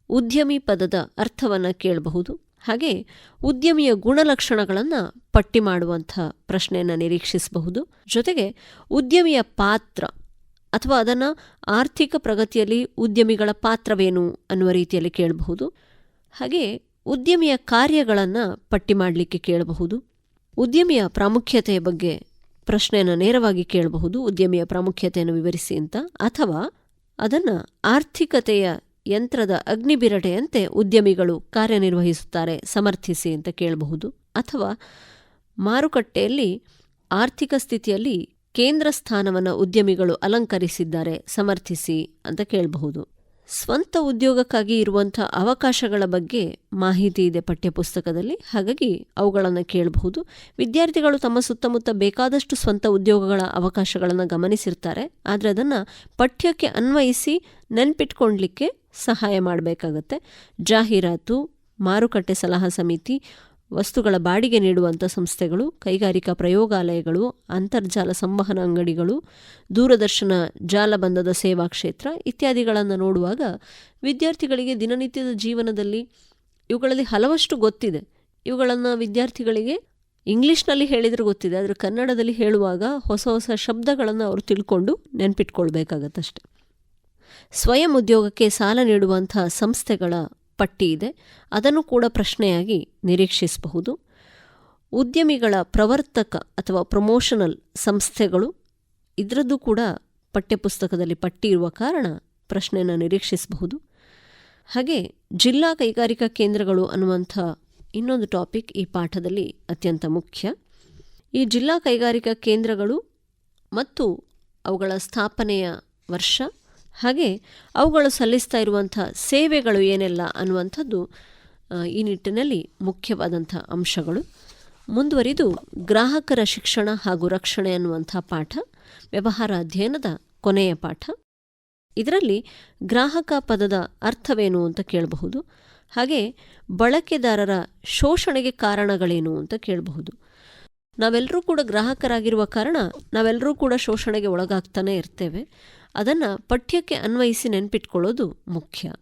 ಉದ್ಯಮಿ ಪದದ ಅರ್ಥವನ್ನು ಕೇಳಬಹುದು. ಹಾಗೆ ಉದ್ಯಮಿಯ ಗುಣಲಕ್ಷಣಗಳನ್ನು ಪಟ್ಟಿ ಮಾಡುವಂಥ ಪ್ರಶ್ನೆಯನ್ನು ನಿರೀಕ್ಷಿಸಬಹುದು. ಜೊತೆಗೆ ಉದ್ಯಮಿಯ ಪಾತ್ರ ಅಥವಾ ಅದನ್ನು ಆರ್ಥಿಕ ಪ್ರಗತಿಯಲ್ಲಿ ಉದ್ಯಮಿಗಳ ಪಾತ್ರವೇನು ಅನ್ನುವ ರೀತಿಯಲ್ಲಿ ಕೇಳಬಹುದು. ಹಾಗೆ ಉದ್ಯಮಿಯ ಕಾರ್ಯಗಳನ್ನು ಪಟ್ಟಿ ಮಾಡಲಿಕ್ಕೆ ಕೇಳಬಹುದು. ಉದ್ಯಮಿಯ ಪ್ರಾಮುಖ್ಯತೆಯ ಬಗ್ಗೆ ಪ್ರಶ್ನೆಯನ್ನು ನೇರವಾಗಿ ಕೇಳಬಹುದು. ಉದ್ಯಮಿಯ ಪ್ರಾಮುಖ್ಯತೆಯನ್ನು ವಿವರಿಸಿ ಅಂತ. ಅಥವಾ ಅದನ್ನು ಆರ್ಥಿಕತೆಯ ಯಂತ್ರದ ಅಗ್ನಿಬಿರಡೆಯಂತೆ ಉದ್ಯಮಿಗಳು ಕಾರ್ಯನಿರ್ವಹಿಸುತ್ತಾರೆ, ಸಮರ್ಥಿಸಿ ಅಂತ ಕೇಳಬಹುದು. ಅಥವಾ ಮಾರುಕಟ್ಟೆಯಲ್ಲಿ ಆರ್ಥಿಕ ಸ್ಥಿತಿಯಲ್ಲಿ ಕೇಂದ್ರ ಸ್ಥಾನವನ್ನು ಉದ್ಯಮಿಗಳು ಅಲಂಕರಿಸಿದ್ದಾರೆ, ಸಮರ್ಥಿಸಿ ಅಂತ ಕೇಳಬಹುದು. ಸ್ವಂತ ಉದ್ಯೋಗಕ್ಕಾಗಿ ಇರುವಂಥ ಅವಕಾಶಗಳ ಬಗ್ಗೆ ಮಾಹಿತಿ ಇದೆ ಪಠ್ಯಪುಸ್ತಕದಲ್ಲಿ. ಹಾಗಾಗಿ ಅವುಗಳನ್ನು ಕೇಳಬಹುದು. ವಿದ್ಯಾರ್ಥಿಗಳು ತಮ್ಮ ಸುತ್ತಮುತ್ತ ಬೇಕಾದಷ್ಟು ಸ್ವಂತ ಉದ್ಯೋಗಗಳ ಅವಕಾಶಗಳನ್ನು ಗಮನಿಸಿರ್ತಾರೆ. ಆದರೆ ಅದನ್ನು ಪಠ್ಯಕ್ಕೆ ಅನ್ವಯಿಸಿ ನೆನ್ಪಿಟ್ಕೊಳ್ಲಿಕ್ಕೆ ಸಹಾಯ ಮಾಡಬೇಕಾಗತ್ತೆ. ಜಾಹೀರಾತು, ಮಾರುಕಟ್ಟೆ ಸಲಹಾ ಸಮಿತಿ, ವಸ್ತುಗಳ ಬಾಡಿಗೆ ನೀಡುವಂಥ ಸಂಸ್ಥೆಗಳು, ಕೈಗಾರಿಕಾ ಪ್ರಯೋಗಾಲಯಗಳು, ಅಂತರ್ಜಾಲ ಸಂವಹನ ಅಂಗಡಿಗಳು, ದೂರದರ್ಶನ ಜಾಲಬಂಧದ ಸೇವಾ ಕ್ಷೇತ್ರ ಇತ್ಯಾದಿಗಳನ್ನು ನೋಡುವಾಗ ವಿದ್ಯಾರ್ಥಿಗಳಿಗೆ ದಿನನಿತ್ಯದ ಜೀವನದಲ್ಲಿ ಇವುಗಳಲ್ಲಿ ಹಲವಷ್ಟು ಗೊತ್ತಿದೆ. ಇವುಗಳನ್ನು ವಿದ್ಯಾರ್ಥಿಗಳಿಗೆ ಇಂಗ್ಲೀಷ್ನಲ್ಲಿ ಹೇಳಿದರೆ ಗೊತ್ತಿದೆ. ಆದರೆ ಕನ್ನಡದಲ್ಲಿ ಹೇಳುವಾಗ ಹೊಸ ಹೊಸ ಶಬ್ದಗಳನ್ನು ಅವರು ತಿಳ್ಕೊಂಡು ನೆನ್ಪಿಟ್ಕೊಳ್ಬೇಕಾಗತ್ತಷ್ಟೆ. ಸ್ವಯಂ ಉದ್ಯೋಗಕ್ಕೆ ಸಾಲ ನೀಡುವಂಥ ಸಂಸ್ಥೆಗಳ ಪಟ್ಟಿ ಇದೆ. ಅದನ್ನು ಕೂಡ ಪ್ರಶ್ನೆಯಾಗಿ ನಿರೀಕ್ಷಿಸಬಹುದು. ಉದ್ಯಮಿಗಳ ಪ್ರವರ್ತಕ ಅಥವಾ ಪ್ರಮೋಷನಲ್ ಸಂಸ್ಥೆಗಳು ಇದರದ್ದು ಕೂಡ ಪಠ್ಯಪುಸ್ತಕದಲ್ಲಿ ಪಟ್ಟಿ ಇರುವ ಕಾರಣ ಪ್ರಶ್ನೆಯನ್ನು ನಿರೀಕ್ಷಿಸಬಹುದು. ಹಾಗೆ ಜಿಲ್ಲಾ ಕೈಗಾರಿಕಾ ಕೇಂದ್ರಗಳು ಅನ್ನುವಂಥ ಇನ್ನೊಂದು ಟಾಪಿಕ್ ಈ ಪಾಠದಲ್ಲಿ ಅತ್ಯಂತ ಮುಖ್ಯ. ಈ ಜಿಲ್ಲಾ ಕೈಗಾರಿಕಾ ಕೇಂದ್ರಗಳು ಮತ್ತು ಅವುಗಳ ಸ್ಥಾಪನೆಯ ವರ್ಷ ಹಾಗೆ ಅವುಗಳು ಸಲ್ಲಿಸ್ತಾ ಇರುವಂಥ ಸೇವೆಗಳು ಏನೆಲ್ಲ ಅನ್ನುವಂಥದ್ದು ಈ ನಿಟ್ಟಿನಲ್ಲಿ ಮುಖ್ಯವಾದಂಥ ಅಂಶಗಳು. ಮುಂದುವರಿದು ಗ್ರಾಹಕರ ಶಿಕ್ಷಣ ಹಾಗೂ ರಕ್ಷಣೆ ಅನ್ನುವಂಥ ಪಾಠ, ವ್ಯವಹಾರ ಅಧ್ಯಯನದ ಕೊನೆಯ ಪಾಠ. ಇದರಲ್ಲಿ ಗ್ರಾಹಕ ಪದದ ಅರ್ಥವೇನು ಅಂತ ಕೇಳಬಹುದು, ಹಾಗೆ ಬಳಕೆದಾರರ ಶೋಷಣೆಗೆ ಕಾರಣಗಳೇನು ಅಂತ ಕೇಳಬಹುದು. ನಾವೆಲ್ಲರೂ ಕೂಡ ಗ್ರಾಹಕರಾಗಿರುವ ಕಾರಣ ನಾವೆಲ್ಲರೂ ಕೂಡ ಶೋಷಣೆಗೆ ಒಳಗಾಗ್ತಾನೆ ಇರ್ತೇವೆ. ಅದನ್ನು ಪಠ್ಯಕ್ಕೆ ಅನ್ವಯಿಸಿ ನೆನ್ಪಿಟ್ಕೊಳ್ಳೋದು ಮುಖ್ಯ.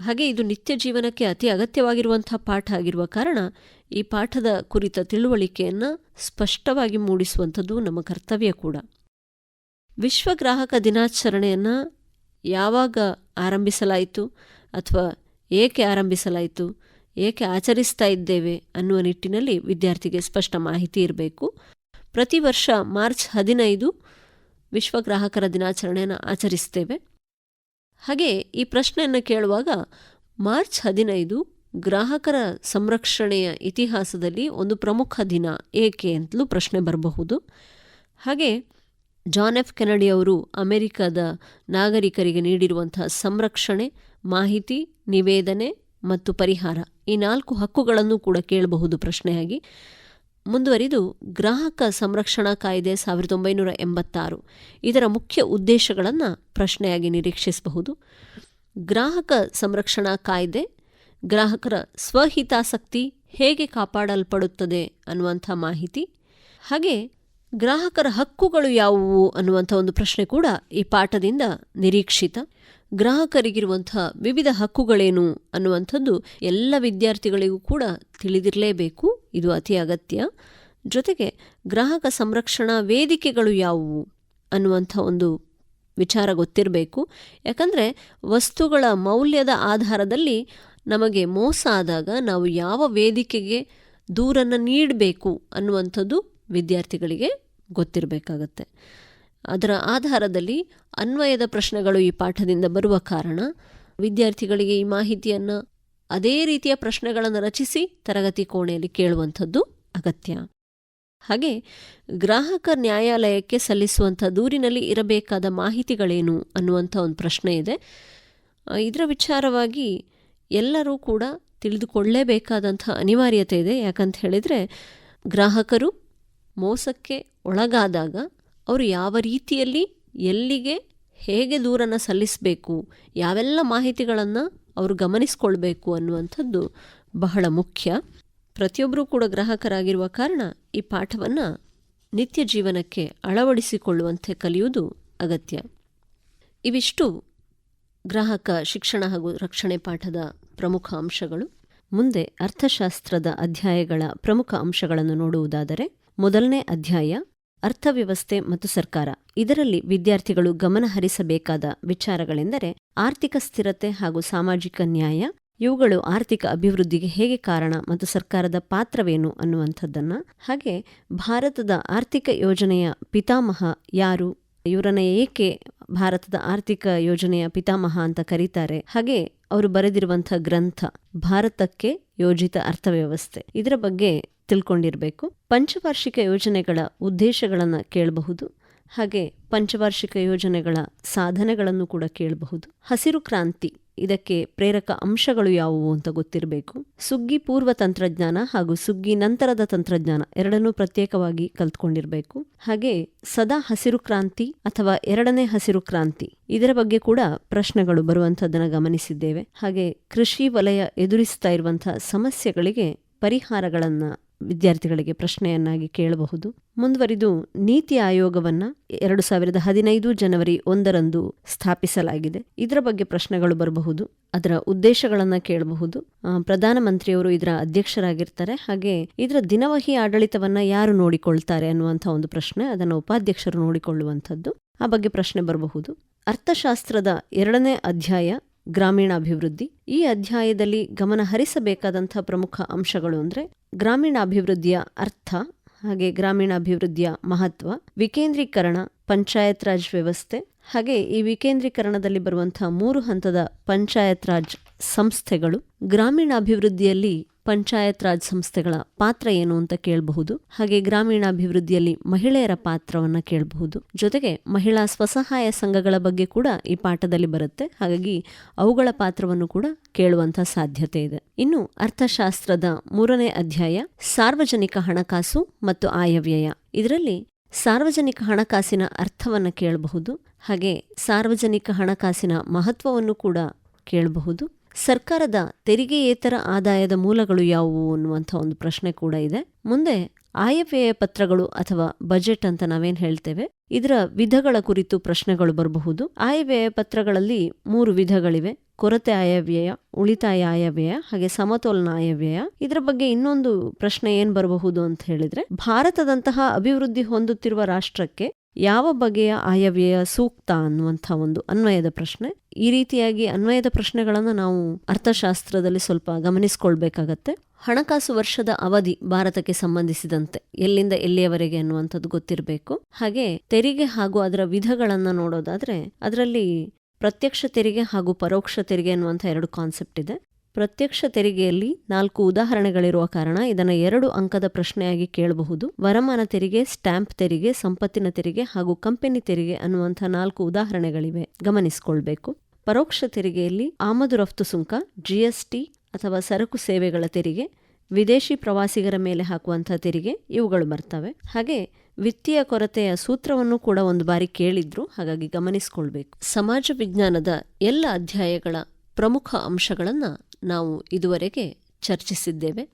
ಹಾಗೆ ಇದು ನಿತ್ಯ ಜೀವನಕ್ಕೆ ಅತಿ ಅಗತ್ಯವಾಗಿರುವಂಥ ಪಾಠ ಆಗಿರುವ ಕಾರಣ ಈ ಪಾಠದ ಕುರಿತ ತಿಳುವಳಿಕೆಯನ್ನು ಸ್ಪಷ್ಟವಾಗಿ ಮೂಡಿಸುವಂಥದ್ದು ನಮ್ಮ ಕರ್ತವ್ಯ ಕೂಡ. ವಿಶ್ವ ಗ್ರಾಹಕ ದಿನಾಚರಣೆಯನ್ನು ಯಾವಾಗ ಆರಂಭಿಸಲಾಯಿತು ಅಥವಾ ಏಕೆ ಆರಂಭಿಸಲಾಯಿತು, ಏಕೆ ಆಚರಿಸ್ತಾ ಇದ್ದೇವೆ ಅನ್ನುವ ನಿಟ್ಟಿನಲ್ಲಿ ವಿದ್ಯಾರ್ಥಿಗೆ ಸ್ಪಷ್ಟ ಮಾಹಿತಿ ಇರಬೇಕು. ಪ್ರತಿ ವರ್ಷ ಮಾರ್ಚ್ ಹದಿನೈದು ವಿಶ್ವ ಗ್ರಾಹಕರ ದಿನಾಚರಣೆಯನ್ನು ಆಚರಿಸ್ತೇವೆ ಹಾಗೆ ಈ ಪ್ರಶ್ನೆಯನ್ನು ಕೇಳುವಾಗ ಮಾರ್ಚ್ ಹದಿನೈದು ಗ್ರಾಹಕರ ಸಂರಕ್ಷಣೆಯ ಇತಿಹಾಸದಲ್ಲಿ ಒಂದು ಪ್ರಮುಖ ದಿನ ಏಕೆ ಅಂತಲೂ ಪ್ರಶ್ನೆ ಬರಬಹುದು. ಹಾಗೆ ಜಾನ್ ಎಫ್ ಕೆನಡಿ ಅವರು ಅಮೆರಿಕದ ನಾಗರಿಕರಿಗೆ ನೀಡಿರುವಂತಹ ಸಂರಕ್ಷಣೆ, ಮಾಹಿತಿ, ನಿವೇದನೆ ಮತ್ತು ಪರಿಹಾರ ಈ ನಾಲ್ಕು ಹಕ್ಕುಗಳನ್ನು ಕೂಡ ಕೇಳಬಹುದು ಪ್ರಶ್ನೆಯಾಗಿ. ಮುಂದುವರಿದು ಗ್ರಾಹಕ ಸಂರಕ್ಷಣಾ ಕಾಯ್ದೆ ಸಾವಿರದ ಒಂಬೈನೂರ ಎಂಬತ್ತಾರು. ಇದರ ಮುಖ್ಯ ಉದ್ದೇಶಗಳನ್ನು ಪ್ರಶ್ನೆಯಾಗಿ ನಿರೀಕ್ಷಿಸಬಹುದು. ಗ್ರಾಹಕ ಸಂರಕ್ಷಣಾ ಕಾಯ್ದೆ, ಗ್ರಾಹಕರ ಸ್ವಹಿತಾಸಕ್ತಿ ಹೇಗೆ ಕಾಪಾಡಲ್ಪಡುತ್ತದೆ ಅನ್ನುವಂಥ ಮಾಹಿತಿ, ಹಾಗೆ ಗ್ರಾಹಕರ ಹಕ್ಕುಗಳು ಯಾವುವು ಅನ್ನುವಂಥ ಒಂದು ಪ್ರಶ್ನೆ ಕೂಡ ಈ ಪಾಠದಿಂದ ನಿರೀಕ್ಷಿತ. ಗ್ರಾಹಕರಿಗಿರುವಂಥ ವಿವಿಧ ಹಕ್ಕುಗಳೇನು ಅನ್ನುವಂಥದ್ದು ಎಲ್ಲ ವಿದ್ಯಾರ್ಥಿಗಳಿಗೂ ಕೂಡ ತಿಳಿದಿರಲೇಬೇಕು. ಇದು ಅತಿ ಅಗತ್ಯ. ಜೊತೆಗೆ ಗ್ರಾಹಕ ಸಂರಕ್ಷಣಾ ವೇದಿಕೆಗಳು ಯಾವುವು ಅನ್ನುವಂಥ ಒಂದು ವಿಚಾರ ಗೊತ್ತಿರಬೇಕು. ಯಾಕಂದರೆ ವಸ್ತುಗಳ ಮೌಲ್ಯದ ಆಧಾರದಲ್ಲಿ ನಮಗೆ ಮೋಸ ಆದಾಗ ನಾವು ಯಾವ ವೇದಿಕೆಗೆ ದೂರನ್ನು ನೀಡಬೇಕು ಅನ್ನುವಂಥದ್ದು ವಿದ್ಯಾರ್ಥಿಗಳಿಗೆ ಗೊತ್ತಿರಬೇಕಾಗತ್ತೆ. ಅದರ ಆಧಾರದಲ್ಲಿ ಅನ್ವಯದ ಪ್ರಶ್ನೆಗಳು ಈ ಪಾಠದಿಂದ ಬರುವ ಕಾರಣ ವಿದ್ಯಾರ್ಥಿಗಳಿಗೆ ಈ ಮಾಹಿತಿಯನ್ನು ಅದೇ ರೀತಿಯ ಪ್ರಶ್ನೆಗಳನ್ನು ರಚಿಸಿ ತರಗತಿ ಕೋಣೆಯಲ್ಲಿ ಕೇಳುವಂಥದ್ದು ಅಗತ್ಯ. ಹಾಗೆ ಗ್ರಾಹಕ ನ್ಯಾಯಾಲಯಕ್ಕೆ ಸಲ್ಲಿಸುವಂಥ ದೂರಿನಲ್ಲಿ ಇರಬೇಕಾದ ಮಾಹಿತಿಗಳೇನು ಅನ್ನುವಂಥ ಒಂದು ಪ್ರಶ್ನೆ ಇದೆ. ಇದರ ವಿಚಾರವಾಗಿ ಎಲ್ಲರೂ ಕೂಡ ತಿಳಿದುಕೊಳ್ಳೇಬೇಕಾದಂಥ ಅನಿವಾರ್ಯತೆ ಇದೆ. ಯಾಕಂತ ಹೇಳಿದರೆ ಗ್ರಾಹಕರು ಮೋಸಕ್ಕೆ ಒಳಗಾದಾಗ ಅವರು ಯಾವ ರೀತಿಯಲ್ಲಿ ಎಲ್ಲಿಗೆ, ಹೇಗೆ ದೂರನ್ನು ಸಲ್ಲಿಸಬೇಕು, ಯಾವೆಲ್ಲ ಮಾಹಿತಿಗಳನ್ನು ಅವರು ಗಮನಿಸಿಕೊಳ್ಬೇಕು ಅನ್ನುವಂಥದ್ದು ಬಹಳ ಮುಖ್ಯ. ಪ್ರತಿಯೊಬ್ಬರೂ ಕೂಡ ಗ್ರಾಹಕರಾಗಿರುವ ಕಾರಣ ಈ ಪಾಠವನ್ನು ನಿತ್ಯ ಜೀವನಕ್ಕೆ ಅಳವಡಿಸಿಕೊಳ್ಳುವಂತೆ ಕಲಿಯುವುದು ಅಗತ್ಯ. ಇವಿಷ್ಟು ಗ್ರಾಹಕ ಶಿಕ್ಷಣ ಹಾಗೂ ರಕ್ಷಣೆ ಪಾಠದ ಪ್ರಮುಖ ಅಂಶಗಳು. ಮುಂದೆ ಅರ್ಥಶಾಸ್ತ್ರದ ಅಧ್ಯಾಯಗಳ ಪ್ರಮುಖ ಅಂಶಗಳನ್ನು ನೋಡುವುದಾದರೆ, ಮೊದಲನೇ ಅಧ್ಯಾಯ ಅರ್ಥವ್ಯವಸ್ಥೆ ಮತ್ತು ಸರ್ಕಾರ. ಇದರಲ್ಲಿ ವಿದ್ಯಾರ್ಥಿಗಳು ಗಮನಹರಿಸಬೇಕಾದ ವಿಚಾರಗಳೆಂದರೆ ಆರ್ಥಿಕ ಸ್ಥಿರತೆ ಹಾಗೂ ಸಾಮಾಜಿಕ ನ್ಯಾಯ. ಇವುಗಳು ಆರ್ಥಿಕ ಅಭಿವೃದ್ಧಿಗೆ ಹೇಗೆ ಕಾರಣ ಮತ್ತು ಸರ್ಕಾರದ ಪಾತ್ರವೇನು ಅನ್ನುವಂಥದ್ದನ್ನು. ಹಾಗೆ ಭಾರತದ ಆರ್ಥಿಕ ಯೋಜನೆಯ ಪಿತಾಮಹ ಯಾರು? ಇವರನ್ನ ಏಕೆ ಭಾರತದ ಆರ್ಥಿಕ ಯೋಜನೆಯ ಪಿತಾಮಹ ಅಂತ ಕರೀತಾರೆ. ಹಾಗೆ ಅವರು ಬರೆದಿರುವಂತಹ ಗ್ರಂಥ ಭಾರತಕ್ಕೆ ಯೋಜಿತ ಅರ್ಥವ್ಯವಸ್ಥೆ. ಇದರ ಬಗ್ಗೆ ತಿಳ್ಕೊಂಡಿರಬೇಕು. ಪಂಚವಾರ್ಷಿಕ ಯೋಜನೆಗಳ ಉದ್ದೇಶಗಳನ್ನು ಕೇಳಬಹುದು. ಹಾಗೆ ಪಂಚವಾರ್ಷಿಕ ಯೋಜನೆಗಳ ಸಾಧನೆಗಳನ್ನು ಕೂಡ ಕೇಳಬಹುದು. ಹಸಿರು ಕ್ರಾಂತಿ ಇದಕ್ಕೆ ಪ್ರೇರಕ ಅಂಶಗಳು ಯಾವುವು ಅಂತ ಗೊತ್ತಿರಬೇಕು. ಸುಗ್ಗಿ ಪೂರ್ವ ತಂತ್ರಜ್ಞಾನ ಹಾಗೂ ಸುಗ್ಗಿ ನಂತರದ ತಂತ್ರಜ್ಞಾನ ಎರಡನ್ನೂ ಪ್ರತ್ಯೇಕವಾಗಿ ಕಲ್ತ್ಕೊಂಡಿರಬೇಕು. ಹಾಗೆ ಸದಾ ಹಸಿರು ಕ್ರಾಂತಿ ಅಥವಾ ಎರಡನೇ ಹಸಿರು ಕ್ರಾಂತಿ ಇದರ ಬಗ್ಗೆ ಕೂಡ ಪ್ರಶ್ನೆಗಳು ಬರುವಂತದ್ದನ್ನ ಗಮನಿಸಿದ್ದೇವೆ. ಹಾಗೆ ಕೃಷಿ ವಲಯ ಎದುರಿಸ್ತಾ ಇರುವಂತಹ ಸಮಸ್ಯೆಗಳಿಗೆ ಪರಿಹಾರಗಳನ್ನ ವಿದ್ಯಾರ್ಥಿಗಳಿಗೆ ಪ್ರಶ್ನೆಯನ್ನಾಗಿ ಕೇಳಬಹುದು. ಮುಂದುವರಿದು ನೀತಿ ಆಯೋಗವನ್ನು ಎರಡು ಸಾವಿರದ ಹದಿನೈದು ಜನವರಿ ಒಂದರಂದು ಸ್ಥಾಪಿಸಲಾಗಿದೆ. ಇದರ ಬಗ್ಗೆ ಪ್ರಶ್ನೆಗಳು ಬರಬಹುದು. ಅದರ ಉದ್ದೇಶಗಳನ್ನು ಕೇಳಬಹುದು. ಪ್ರಧಾನಮಂತ್ರಿಯವರು ಇದರ ಅಧ್ಯಕ್ಷರಾಗಿರ್ತಾರೆ. ಹಾಗೆ ಇದರ ದಿನವಹಿ ಆಡಳಿತವನ್ನ ಯಾರು ನೋಡಿಕೊಳ್ತಾರೆ ಅನ್ನುವಂಥ ಒಂದು ಪ್ರಶ್ನೆ, ಅದನ್ನು ಉಪಾಧ್ಯಕ್ಷರು ನೋಡಿಕೊಳ್ಳುವಂಥದ್ದು. ಆ ಬಗ್ಗೆ ಪ್ರಶ್ನೆ ಬರಬಹುದು. ಅರ್ಥಶಾಸ್ತ್ರದ ಎರಡನೇ ಅಧ್ಯಾಯ ಗ್ರಾಮೀಣಾಭಿವೃದ್ಧಿ. ಈ ಅಧ್ಯಾಯದಲ್ಲಿ ಗಮನ ಹರಿಸಬೇಕಾದಂಥ ಪ್ರಮುಖ ಅಂಶಗಳು ಅಂದ್ರೆ ಗ್ರಾಮೀಣಾಭಿವೃದ್ಧಿಯ ಅರ್ಥ, ಹಾಗೆ ಗ್ರಾಮೀಣಾಭಿವೃದ್ಧಿಯ ಮಹತ್ವ, ವಿಕೇಂದ್ರೀಕರಣ, ಪಂಚಾಯತ್ ರಾಜ್ ವ್ಯವಸ್ಥೆ, ಹಾಗೆ ಈ ವಿಕೇಂದ್ರೀಕರಣದಲ್ಲಿ ಬರುವಂತಹ ಮೂರು ಹಂತದ ಪಂಚಾಯತ್ ರಾಜ್ ಸಂಸ್ಥೆಗಳು, ಗ್ರಾಮೀಣಾಭಿವೃದ್ಧಿಯಲ್ಲಿ ಪಂಚಾಯತ್ ರಾಜ್ ಸಂಸ್ಥೆಗಳ ಪಾತ್ರ ಏನು ಅಂತ ಕೇಳಬಹುದು. ಹಾಗೆ ಗ್ರಾಮೀಣಾಭಿವೃದ್ಧಿಯಲ್ಲಿ ಮಹಿಳೆಯರ ಪಾತ್ರವನ್ನ ಕೇಳಬಹುದು. ಜೊತೆಗೆ ಮಹಿಳಾ ಸ್ವಸಹಾಯ ಸಂಘಗಳ ಬಗ್ಗೆ ಕೂಡ ಈ ಪಾಠದಲ್ಲಿ ಬರುತ್ತೆ. ಹಾಗಾಗಿ ಅವುಗಳ ಪಾತ್ರವನ್ನು ಕೂಡ ಕೇಳುವಂತ ಸಾಧ್ಯತೆ ಇದೆ. ಇನ್ನು ಅರ್ಥಶಾಸ್ತ್ರದ ಮೂರನೇ ಅಧ್ಯಾಯ, ಸಾರ್ವಜನಿಕ ಹಣಕಾಸು ಮತ್ತು ಆಯವ್ಯಯ. ಇದರಲ್ಲಿ ಸಾರ್ವಜನಿಕ ಹಣಕಾಸಿನ ಅರ್ಥವನ್ನ ಕೇಳಬಹುದು. ಹಾಗೆ ಸಾರ್ವಜನಿಕ ಹಣಕಾಸಿನ ಮಹತ್ವವನ್ನು ಕೂಡ ಕೇಳಬಹುದು. ಸರ್ಕಾರದ ತೆರಿಗೆಯೇತರ ಆದಾಯದ ಮೂಲಗಳು ಯಾವುವು ಅನ್ನುವಂಥ ಒಂದು ಪ್ರಶ್ನೆ ಕೂಡ ಇದೆ. ಮುಂದೆ ಆಯವ್ಯಯ ಪತ್ರಗಳು ಅಥವಾ ಬಜೆಟ್ ಅಂತ ನಾವೇನ್ ಹೇಳ್ತೇವೆ, ಇದರ ವಿಧಗಳ ಕುರಿತು ಪ್ರಶ್ನೆಗಳು ಬರಬಹುದು. ಆಯವ್ಯಯ ಪತ್ರಗಳಲ್ಲಿ ಮೂರು ವಿಧಗಳಿವೆ. ಕೊರತೆ ಆಯವ್ಯಯ, ಉಳಿತಾಯ ಆಯವ್ಯಯ, ಹಾಗೆ ಸಮತೋಲನ ಆಯವ್ಯಯ. ಇದರ ಬಗ್ಗೆ ಇನ್ನೊಂದು ಪ್ರಶ್ನೆ ಏನ್ ಬರಬಹುದು ಅಂತ ಹೇಳಿದ್ರೆ, ಭಾರತದಂತಹ ಅಭಿವೃದ್ಧಿ ಹೊಂದುತ್ತಿರುವ ರಾಷ್ಟ್ರಕ್ಕೆ ಯಾವ ಬಗೆಯ ಆಯವ್ಯಯ ಸೂಕ್ತ ಅನ್ನುವಂಥ ಒಂದು ಅನ್ವಯದ ಪ್ರಶ್ನೆ. ಈ ರೀತಿಯಾಗಿ ಅನ್ವಯದ ಪ್ರಶ್ನೆಗಳನ್ನು ನಾವು ಅರ್ಥಶಾಸ್ತ್ರದಲ್ಲಿ ಸ್ವಲ್ಪ ಗಮನಿಸಿಕೊಳ್ಬೇಕಾಗತ್ತೆ. ಹಣಕಾಸು ವರ್ಷದ ಅವಧಿ ಭಾರತಕ್ಕೆ ಸಂಬಂಧಿಸಿದಂತೆ ಎಲ್ಲಿಂದ ಎಲ್ಲಿಯವರೆಗೆ ಅನ್ನುವಂಥದ್ದು ಗೊತ್ತಿರಬೇಕು. ಹಾಗೆ ತೆರಿಗೆ ಹಾಗೂ ಅದರ ವಿಧಗಳನ್ನು ನೋಡೋದಾದ್ರೆ, ಅದರಲ್ಲಿ ಪ್ರತ್ಯಕ್ಷ ತೆರಿಗೆ ಹಾಗೂ ಪರೋಕ್ಷ ತೆರಿಗೆ ಅನ್ನುವಂಥ ಎರಡು ಕಾನ್ಸೆಪ್ಟ್ ಇದೆ. ಪ್ರತ್ಯಕ್ಷ ತೆರಿಗೆಯಲ್ಲಿ ನಾಲ್ಕು ಉದಾಹರಣೆಗಳಿರುವ ಕಾರಣ ಇದನ್ನು ಎರಡು ಅಂಕದ ಪ್ರಶ್ನೆಯಾಗಿ ಕೇಳಬಹುದು. ವರಮಾನ ತೆರಿಗೆ, ಸ್ಟ್ಯಾಂಪ್ ತೆರಿಗೆ, ಸಂಪತ್ತಿನ ತೆರಿಗೆ ಹಾಗೂ ಕಂಪನಿ ತೆರಿಗೆ ಅನ್ನುವಂಥ ನಾಲ್ಕು ಉದಾಹರಣೆಗಳಿವೆ. ಗಮನಿಸಿಕೊಳ್ಬೇಕು. ಪರೋಕ್ಷ ತೆರಿಗೆಯಲ್ಲಿ ಆಮದು ರಫ್ತು ಸುಂಕ ಜಿಎಸ್ಟಿ ಅಥವಾ ಸರಕು ಸೇವೆಗಳ ತೆರಿಗೆ, ವಿದೇಶಿ ಪ್ರವಾಸಿಗರ ಮೇಲೆ ಹಾಕುವಂಥ ತೆರಿಗೆ ಇವುಗಳು ಬರ್ತವೆ. ಹಾಗೆ ವಿತ್ತೀಯ ಕೊರತೆಯ ಸೂತ್ರವನ್ನು ಕೂಡ ಒಂದು ಬಾರಿ ಕೇಳಿದ್ರು, ಹಾಗಾಗಿ ಗಮನಿಸಿಕೊಳ್ಬೇಕು. ಸಮಾಜ ವಿಜ್ಞಾನದ ಎಲ್ಲ ಅಧ್ಯಾಯಗಳ ಪ್ರಮುಖ ಅಂಶಗಳನ್ನ ನಾವು ಇದುವರೆಗೆ ಚರ್ಚಿಸಿದ್ದೇವೆ.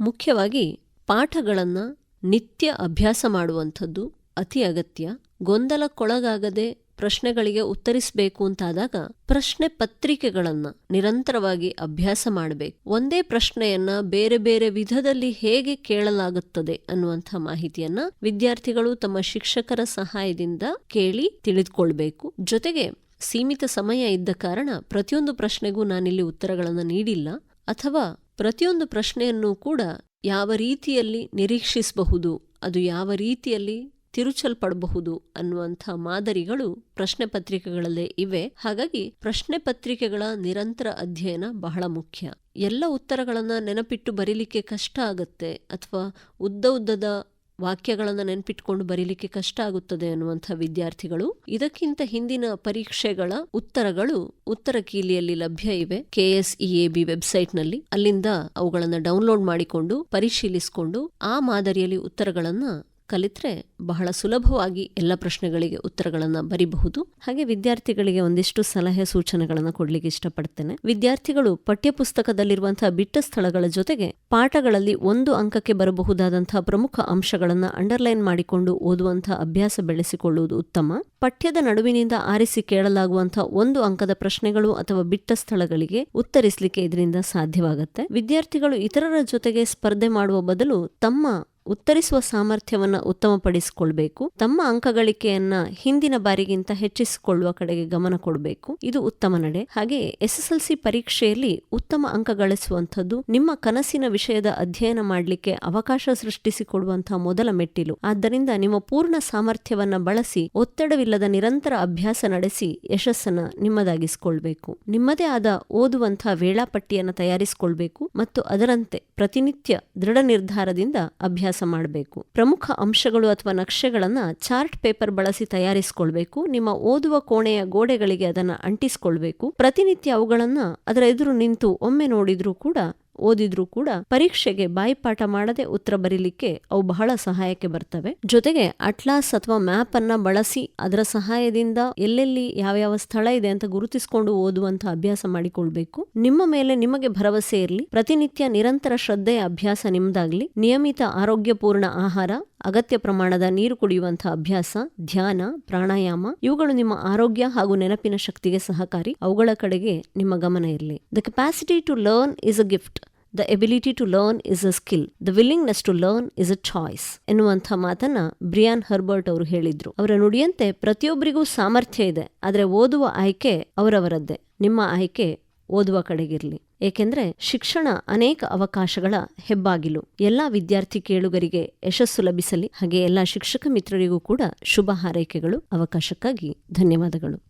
ಮುಖ್ಯವಾಗಿ ಪಾಠಗಳನ್ನು ನಿತ್ಯ ಅಭ್ಯಾಸ ಮಾಡುವಂಥದ್ದು ಅತಿ ಅಗತ್ಯ. ಗೊಂದಲಕ್ಕೊಳಗಾಗದೆ ಪ್ರಶ್ನೆಗಳಿಗೆ ಉತ್ತರಿಸಬೇಕು ಅಂತಾದಾಗ ಪ್ರಶ್ನೆ ಪತ್ರಿಕೆಗಳನ್ನು ನಿರಂತರವಾಗಿ ಅಭ್ಯಾಸ ಮಾಡಬೇಕು. ಒಂದೇ ಪ್ರಶ್ನೆಯನ್ನ ಬೇರೆ ಬೇರೆ ವಿಧದಲ್ಲಿ ಹೇಗೆ ಕೇಳಲಾಗುತ್ತದೆ ಅನ್ನುವಂಥ ಮಾಹಿತಿಯನ್ನ ವಿದ್ಯಾರ್ಥಿಗಳು ತಮ್ಮ ಶಿಕ್ಷಕರ ಸಹಾಯದಿಂದ ಕೇಳಿ ತಿಳಿದುಕೊಳ್ಬೇಕು. ಜೊತೆಗೆ ಸೀಮಿತ ಸಮಯ ಇದ್ದ ಕಾರಣ ಪ್ರತಿಯೊಂದು ಪ್ರಶ್ನೆಗೂ ನಾನಿಲ್ಲಿ ಉತ್ತರಗಳನ್ನು ನೀಡಿಲ್ಲ ಅಥವಾ ಪ್ರತಿಯೊಂದು ಪ್ರಶ್ನೆಯನ್ನು ಕೂಡ ಯಾವ ರೀತಿಯಲ್ಲಿ ನಿರೀಕ್ಷಿಸಬಹುದು, ಅದು ಯಾವ ರೀತಿಯಲ್ಲಿ ತಿರುಚಲ್ಪಡಬಹುದು ಅನ್ನುವಂಥ ಮಾದರಿಗಳು ಪ್ರಶ್ನೆ ಪತ್ರಿಕೆಗಳಲ್ಲೇ ಇವೆ. ಹಾಗಾಗಿ ಪ್ರಶ್ನೆ ಪತ್ರಿಕೆಗಳ ನಿರಂತರ ಅಧ್ಯಯನ ಬಹಳ ಮುಖ್ಯ. ಎಲ್ಲ ಉತ್ತರಗಳನ್ನು ನೆನಪಿಟ್ಟು ಬರೀಲಿಕ್ಕೆ ಕಷ್ಟ ಆಗತ್ತೆ ಅಥವಾ ಉದ್ದ ಉದ್ದದ ವಾಕ್ಯಗಳನ್ನು ನೆನ್ಪಿಟ್ಕೊಂಡು ಬರೀಲಿಕ್ಕೆ ಕಷ್ಟ ಆಗುತ್ತದೆ ಅನ್ನುವಂಥ ವಿದ್ಯಾರ್ಥಿಗಳು. ಇದಕ್ಕಿಂತ ಹಿಂದಿನ ಪರೀಕ್ಷೆಗಳ ಉತ್ತರಗಳು ಉತ್ತರ ಕೀಲಿಯಲ್ಲಿ ಲಭ್ಯ ಇವೆ. ಕೆಎಸ್ಇಎಬಿ ವೆಬ್ಸೈಟ್ನಲ್ಲಿ. ಅಲ್ಲಿಂದ ಅವುಗಳನ್ನು ಡೌನ್ಲೋಡ್ ಮಾಡಿಕೊಂಡು, ಪರಿಶೀಲಿಸಿಕೊಂಡು ಆ ಮಾದರಿಯಲ್ಲಿ ಉತ್ತರಗಳನ್ನ ಕಲಿತ್ರೆ ಬಹಳ ಸುಲಭವಾಗಿ ಎಲ್ಲ ಪ್ರಶ್ನೆಗಳಿಗೆ ಉತ್ತರಗಳನ್ನು ಬರಿಬಹುದು. ಹಾಗೆ ವಿದ್ಯಾರ್ಥಿಗಳಿಗೆ ಒಂದಿಷ್ಟು ಸಲಹೆ ಸೂಚನೆಗಳನ್ನು ಕೊಡಲಿಕ್ಕೆ ಇಷ್ಟಪಡ್ತೇನೆ. ವಿದ್ಯಾರ್ಥಿಗಳು ಪಠ್ಯಪುಸ್ತಕದಲ್ಲಿರುವಂತಹ ಬಿಟ್ಟ ಸ್ಥಳಗಳ ಜೊತೆಗೆ ಪಾಠಗಳಲ್ಲಿ ಒಂದು ಅಂಕಕ್ಕೆ ಬರಬಹುದಾದಂತಹ ಪ್ರಮುಖ ಅಂಶಗಳನ್ನು ಅಂಡರ್ಲೈನ್ ಮಾಡಿಕೊಂಡು ಓದುವಂತಹ ಅಭ್ಯಾಸ ಬೆಳೆಸಿಕೊಳ್ಳುವುದು ಉತ್ತಮ. ಪಠ್ಯದ ನಡುವಿನಿಂದ ಆರಿಸಿ ಕೇಳಲಾಗುವಂತಹ ಒಂದು ಅಂಕದ ಪ್ರಶ್ನೆಗಳು ಅಥವಾ ಬಿಟ್ಟ ಸ್ಥಳಗಳಿಗೆ ಉತ್ತರಿಸಲಿಕ್ಕೆ ಇದರಿಂದ ಸಾಧ್ಯವಾಗುತ್ತೆ. ವಿದ್ಯಾರ್ಥಿಗಳು ಇತರರ ಜೊತೆಗೆ ಸ್ಪರ್ಧೆ ಮಾಡುವ ಬದಲು ತಮ್ಮ ಉತ್ತರಿಸುವ ಸಾಮರ್ಥ್ಯವನ್ನ ಉತ್ತಮಪಡಿಸಿಕೊಳ್ಬೇಕು. ತಮ್ಮ ಅಂಕಗಳಿಕೆಯನ್ನ ಹಿಂದಿನ ಬಾರಿಗಿಂತ ಹೆಚ್ಚಿಸಿಕೊಳ್ಳುವ ಕಡೆಗೆ ಗಮನ ಕೊಡಬೇಕು. ಇದು ಉತ್ತಮ ನಡೆ. ಹಾಗೆ ಎಸ್ಎಸ್ಎಲ್ಸಿ ಪರೀಕ್ಷೆಯಲ್ಲಿ ಉತ್ತಮ ಅಂಕ ಗಳಿಸುವಂಥದ್ದು ನಿಮ್ಮ ಕನಸಿನ ವಿಷಯದ ಅಧ್ಯಯನ ಮಾಡಲಿಕ್ಕೆ ಅವಕಾಶ ಸೃಷ್ಟಿಸಿಕೊಡುವಂತಹ ಮೊದಲ ಮೆಟ್ಟಿಲು. ಆದ್ದರಿಂದ ನಿಮ್ಮ ಪೂರ್ಣ ಸಾಮರ್ಥ್ಯವನ್ನ ಬಳಸಿ ಒತ್ತಡವಿಲ್ಲದ ನಿರಂತರ ಅಭ್ಯಾಸ ನಡೆಸಿ ಯಶಸ್ಸನ್ನ ನಿಮ್ಮದಾಗಿಸಿಕೊಳ್ಬೇಕು. ನಿಮ್ಮದೇ ಆದ ಓದುವಂತಹ ವೇಳಾಪಟ್ಟಿಯನ್ನು ತಯಾರಿಸಿಕೊಳ್ಬೇಕು ಮತ್ತು ಅದರಂತೆ ಪ್ರತಿನಿತ್ಯ ದೃಢ ನಿರ್ಧಾರದಿಂದ ಅಭ್ಯಾಸ ಮಾಡಬೇಕು. ಪ್ರಮುಖ ಅಂಶಗಳು ಅಥವಾ ನಕ್ಷೆಗಳನ್ನು ಚಾರ್ಟ್ ಪೇಪರ್ ಬಳಸಿ ತಯಾರಿಸಿಕೊಳ್ಬೇಕು. ನಿಮ್ಮ ಓದುವ ಕೋಣೆಯ ಗೋಡೆಗಳಿಗೆ ಅದನ್ನ ಅಂಟಿಸಿಕೊಳ್ಬೇಕು. ಪ್ರತಿನಿತ್ಯ ಅವುಗಳನ್ನು ಅದರ ಎದುರು ನಿಂತು ಒಮ್ಮೆ ನೋಡಿದ್ರೂ ಕೂಡ ಓದಿದ್ರೂ ಕೂಡ ಪರೀಕ್ಷೆಗೆ ಬಾಯಿಪಾಠ ಮಾಡದೆ ಉತ್ತರ ಬರೀಲಿಕ್ಕೆ ಅವು ಬಹಳ ಸಹಾಯಕ್ಕೆ ಬರ್ತವೆ. ಜೊತೆಗೆ ಅಟ್ಲಾಸ್ ಅಥವಾ ಮ್ಯಾಪ್ ಅನ್ನ ಬಳಸಿ ಅದರ ಸಹಾಯದಿಂದ ಎಲ್ಲೆಲ್ಲಿ ಯಾವ ಯಾವ ಸ್ಥಳ ಇದೆ ಅಂತ ಗುರುತಿಸಿಕೊಂಡು ಓದುವಂತ ಅಭ್ಯಾಸ ಮಾಡಿಕೊಳ್ಬೇಕು. ನಿಮ್ಮ ಮೇಲೆ ನಿಮಗೆ ಭರವಸೆ ಇರಲಿ. ಪ್ರತಿನಿತ್ಯ ನಿರಂತರ ಶ್ರದ್ಧೆಯ ಅಭ್ಯಾಸ ನಿಮ್ದಾಗ್ಲಿ. ನಿಯಮಿತ ಆರೋಗ್ಯಪೂರ್ಣ ಆಹಾರ, ಅಗತ್ಯ ಪ್ರಮಾಣದ ನೀರು ಕುಡಿಯುವಂತಹ ಅಭ್ಯಾಸ, ಧ್ಯಾನ, ಪ್ರಾಣಾಯಾಮ, ಇವುಗಳು ನಿಮ್ಮ ಆರೋಗ್ಯ ಹಾಗೂ ನೆನಪಿನ ಶಕ್ತಿಗೆ ಸಹಕಾರಿ. ಅವುಗಳ ಕಡೆಗೆ ನಿಮ್ಮ ಗಮನ ಇರಲಿ. The capacity to learn is a gift the ability to learn is a skill the willingness to learn is a choice ಎನ್ನುವಂಥ ಮಾತನ್ನ ಬ್ರಿಯಾನ್ ಹರ್ಬರ್ಟ್ ಅವರು ಹೇಳಿದ್ರು. ಅವರ ನುಡಿಯಂತೆ ಪ್ರತಿಯೊಬ್ಬರಿಗೂ ಸಾಮರ್ಥ್ಯ ಇದೆ. ಆದರೆ ಓದುವ ಆಯ್ಕೆ ಅವರವರದ್ದೇ. ನಿಮ್ಮ ಆಯ್ಕೆ ಓದುವ ಕಡೆಗಿರ್ಲಿ. ಏಕೆಂದ್ರೆ ಶಿಕ್ಷಣ ಅನೇಕ ಅವಕಾಶಗಳ ಹೆಬ್ಬಾಗಿಲು. ಎಲ್ಲಾ ವಿದ್ಯಾರ್ಥಿ ಕೇಳುಗರಿಗೆ ಯಶಸ್ಸು ಲಭಿಸಲಿ. ಹಾಗೆ ಎಲ್ಲಾ ಶಿಕ್ಷಕ ಮಿತ್ರರಿಗೂ ಕೂಡ ಶುಭ ಹಾರೈಕೆಗಳು, ಅವಕಾಶಕ್ಕಾಗಿ ಧನ್ಯವಾದಗಳು.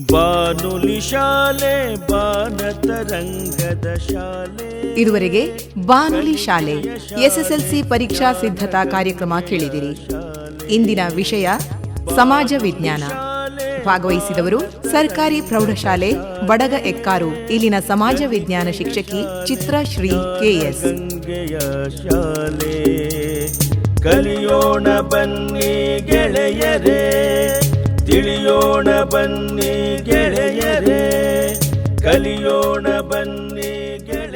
ಬಾನುಲಿ ಶಾಲೆ ಬಾನತರಂಗದ ಶಾಲೆ. ಇದುವರೆಗೆ ಬಾನುಲಿ ಶಾಲೆ ಎಸ್ಎಸ್ಎಲ್ಸಿ ಪರೀಕ್ಷಾ ಸಿದ್ಧತಾ ಕಾರ್ಯಕ್ರಮ ಕೇಳಿದಿರಿ. ಇಂದಿನ ವಿಷಯ ಸಮಾಜ ವಿಜ್ಞಾನ. ಭಾಗವಹಿಸಿದವರು ಸರ್ಕಾರಿ ಪ್ರೌಢಶಾಲೆ ಬಡಗ ಎಕ್ಕಾರು. ಇಲ್ಲಿನ ಸಮಾಜ ವಿಜ್ಞಾನ ಶಿಕ್ಷಕಿ ಚಿತ್ರಶ್ರೀ ಕೆಎಸ್ ಶಾಲೆ. ಕಲಿಯೋಣ ಬನ್ನಿ ಗೆಳೆಯರೇ. ತಿಳಿಯೋಣ ಬನ್ನಿ ಗೆಳೆಯರೇ ಕಲಿಯೋಣ ಬನ್ನಿ ಗೆಳೆಯರೇ.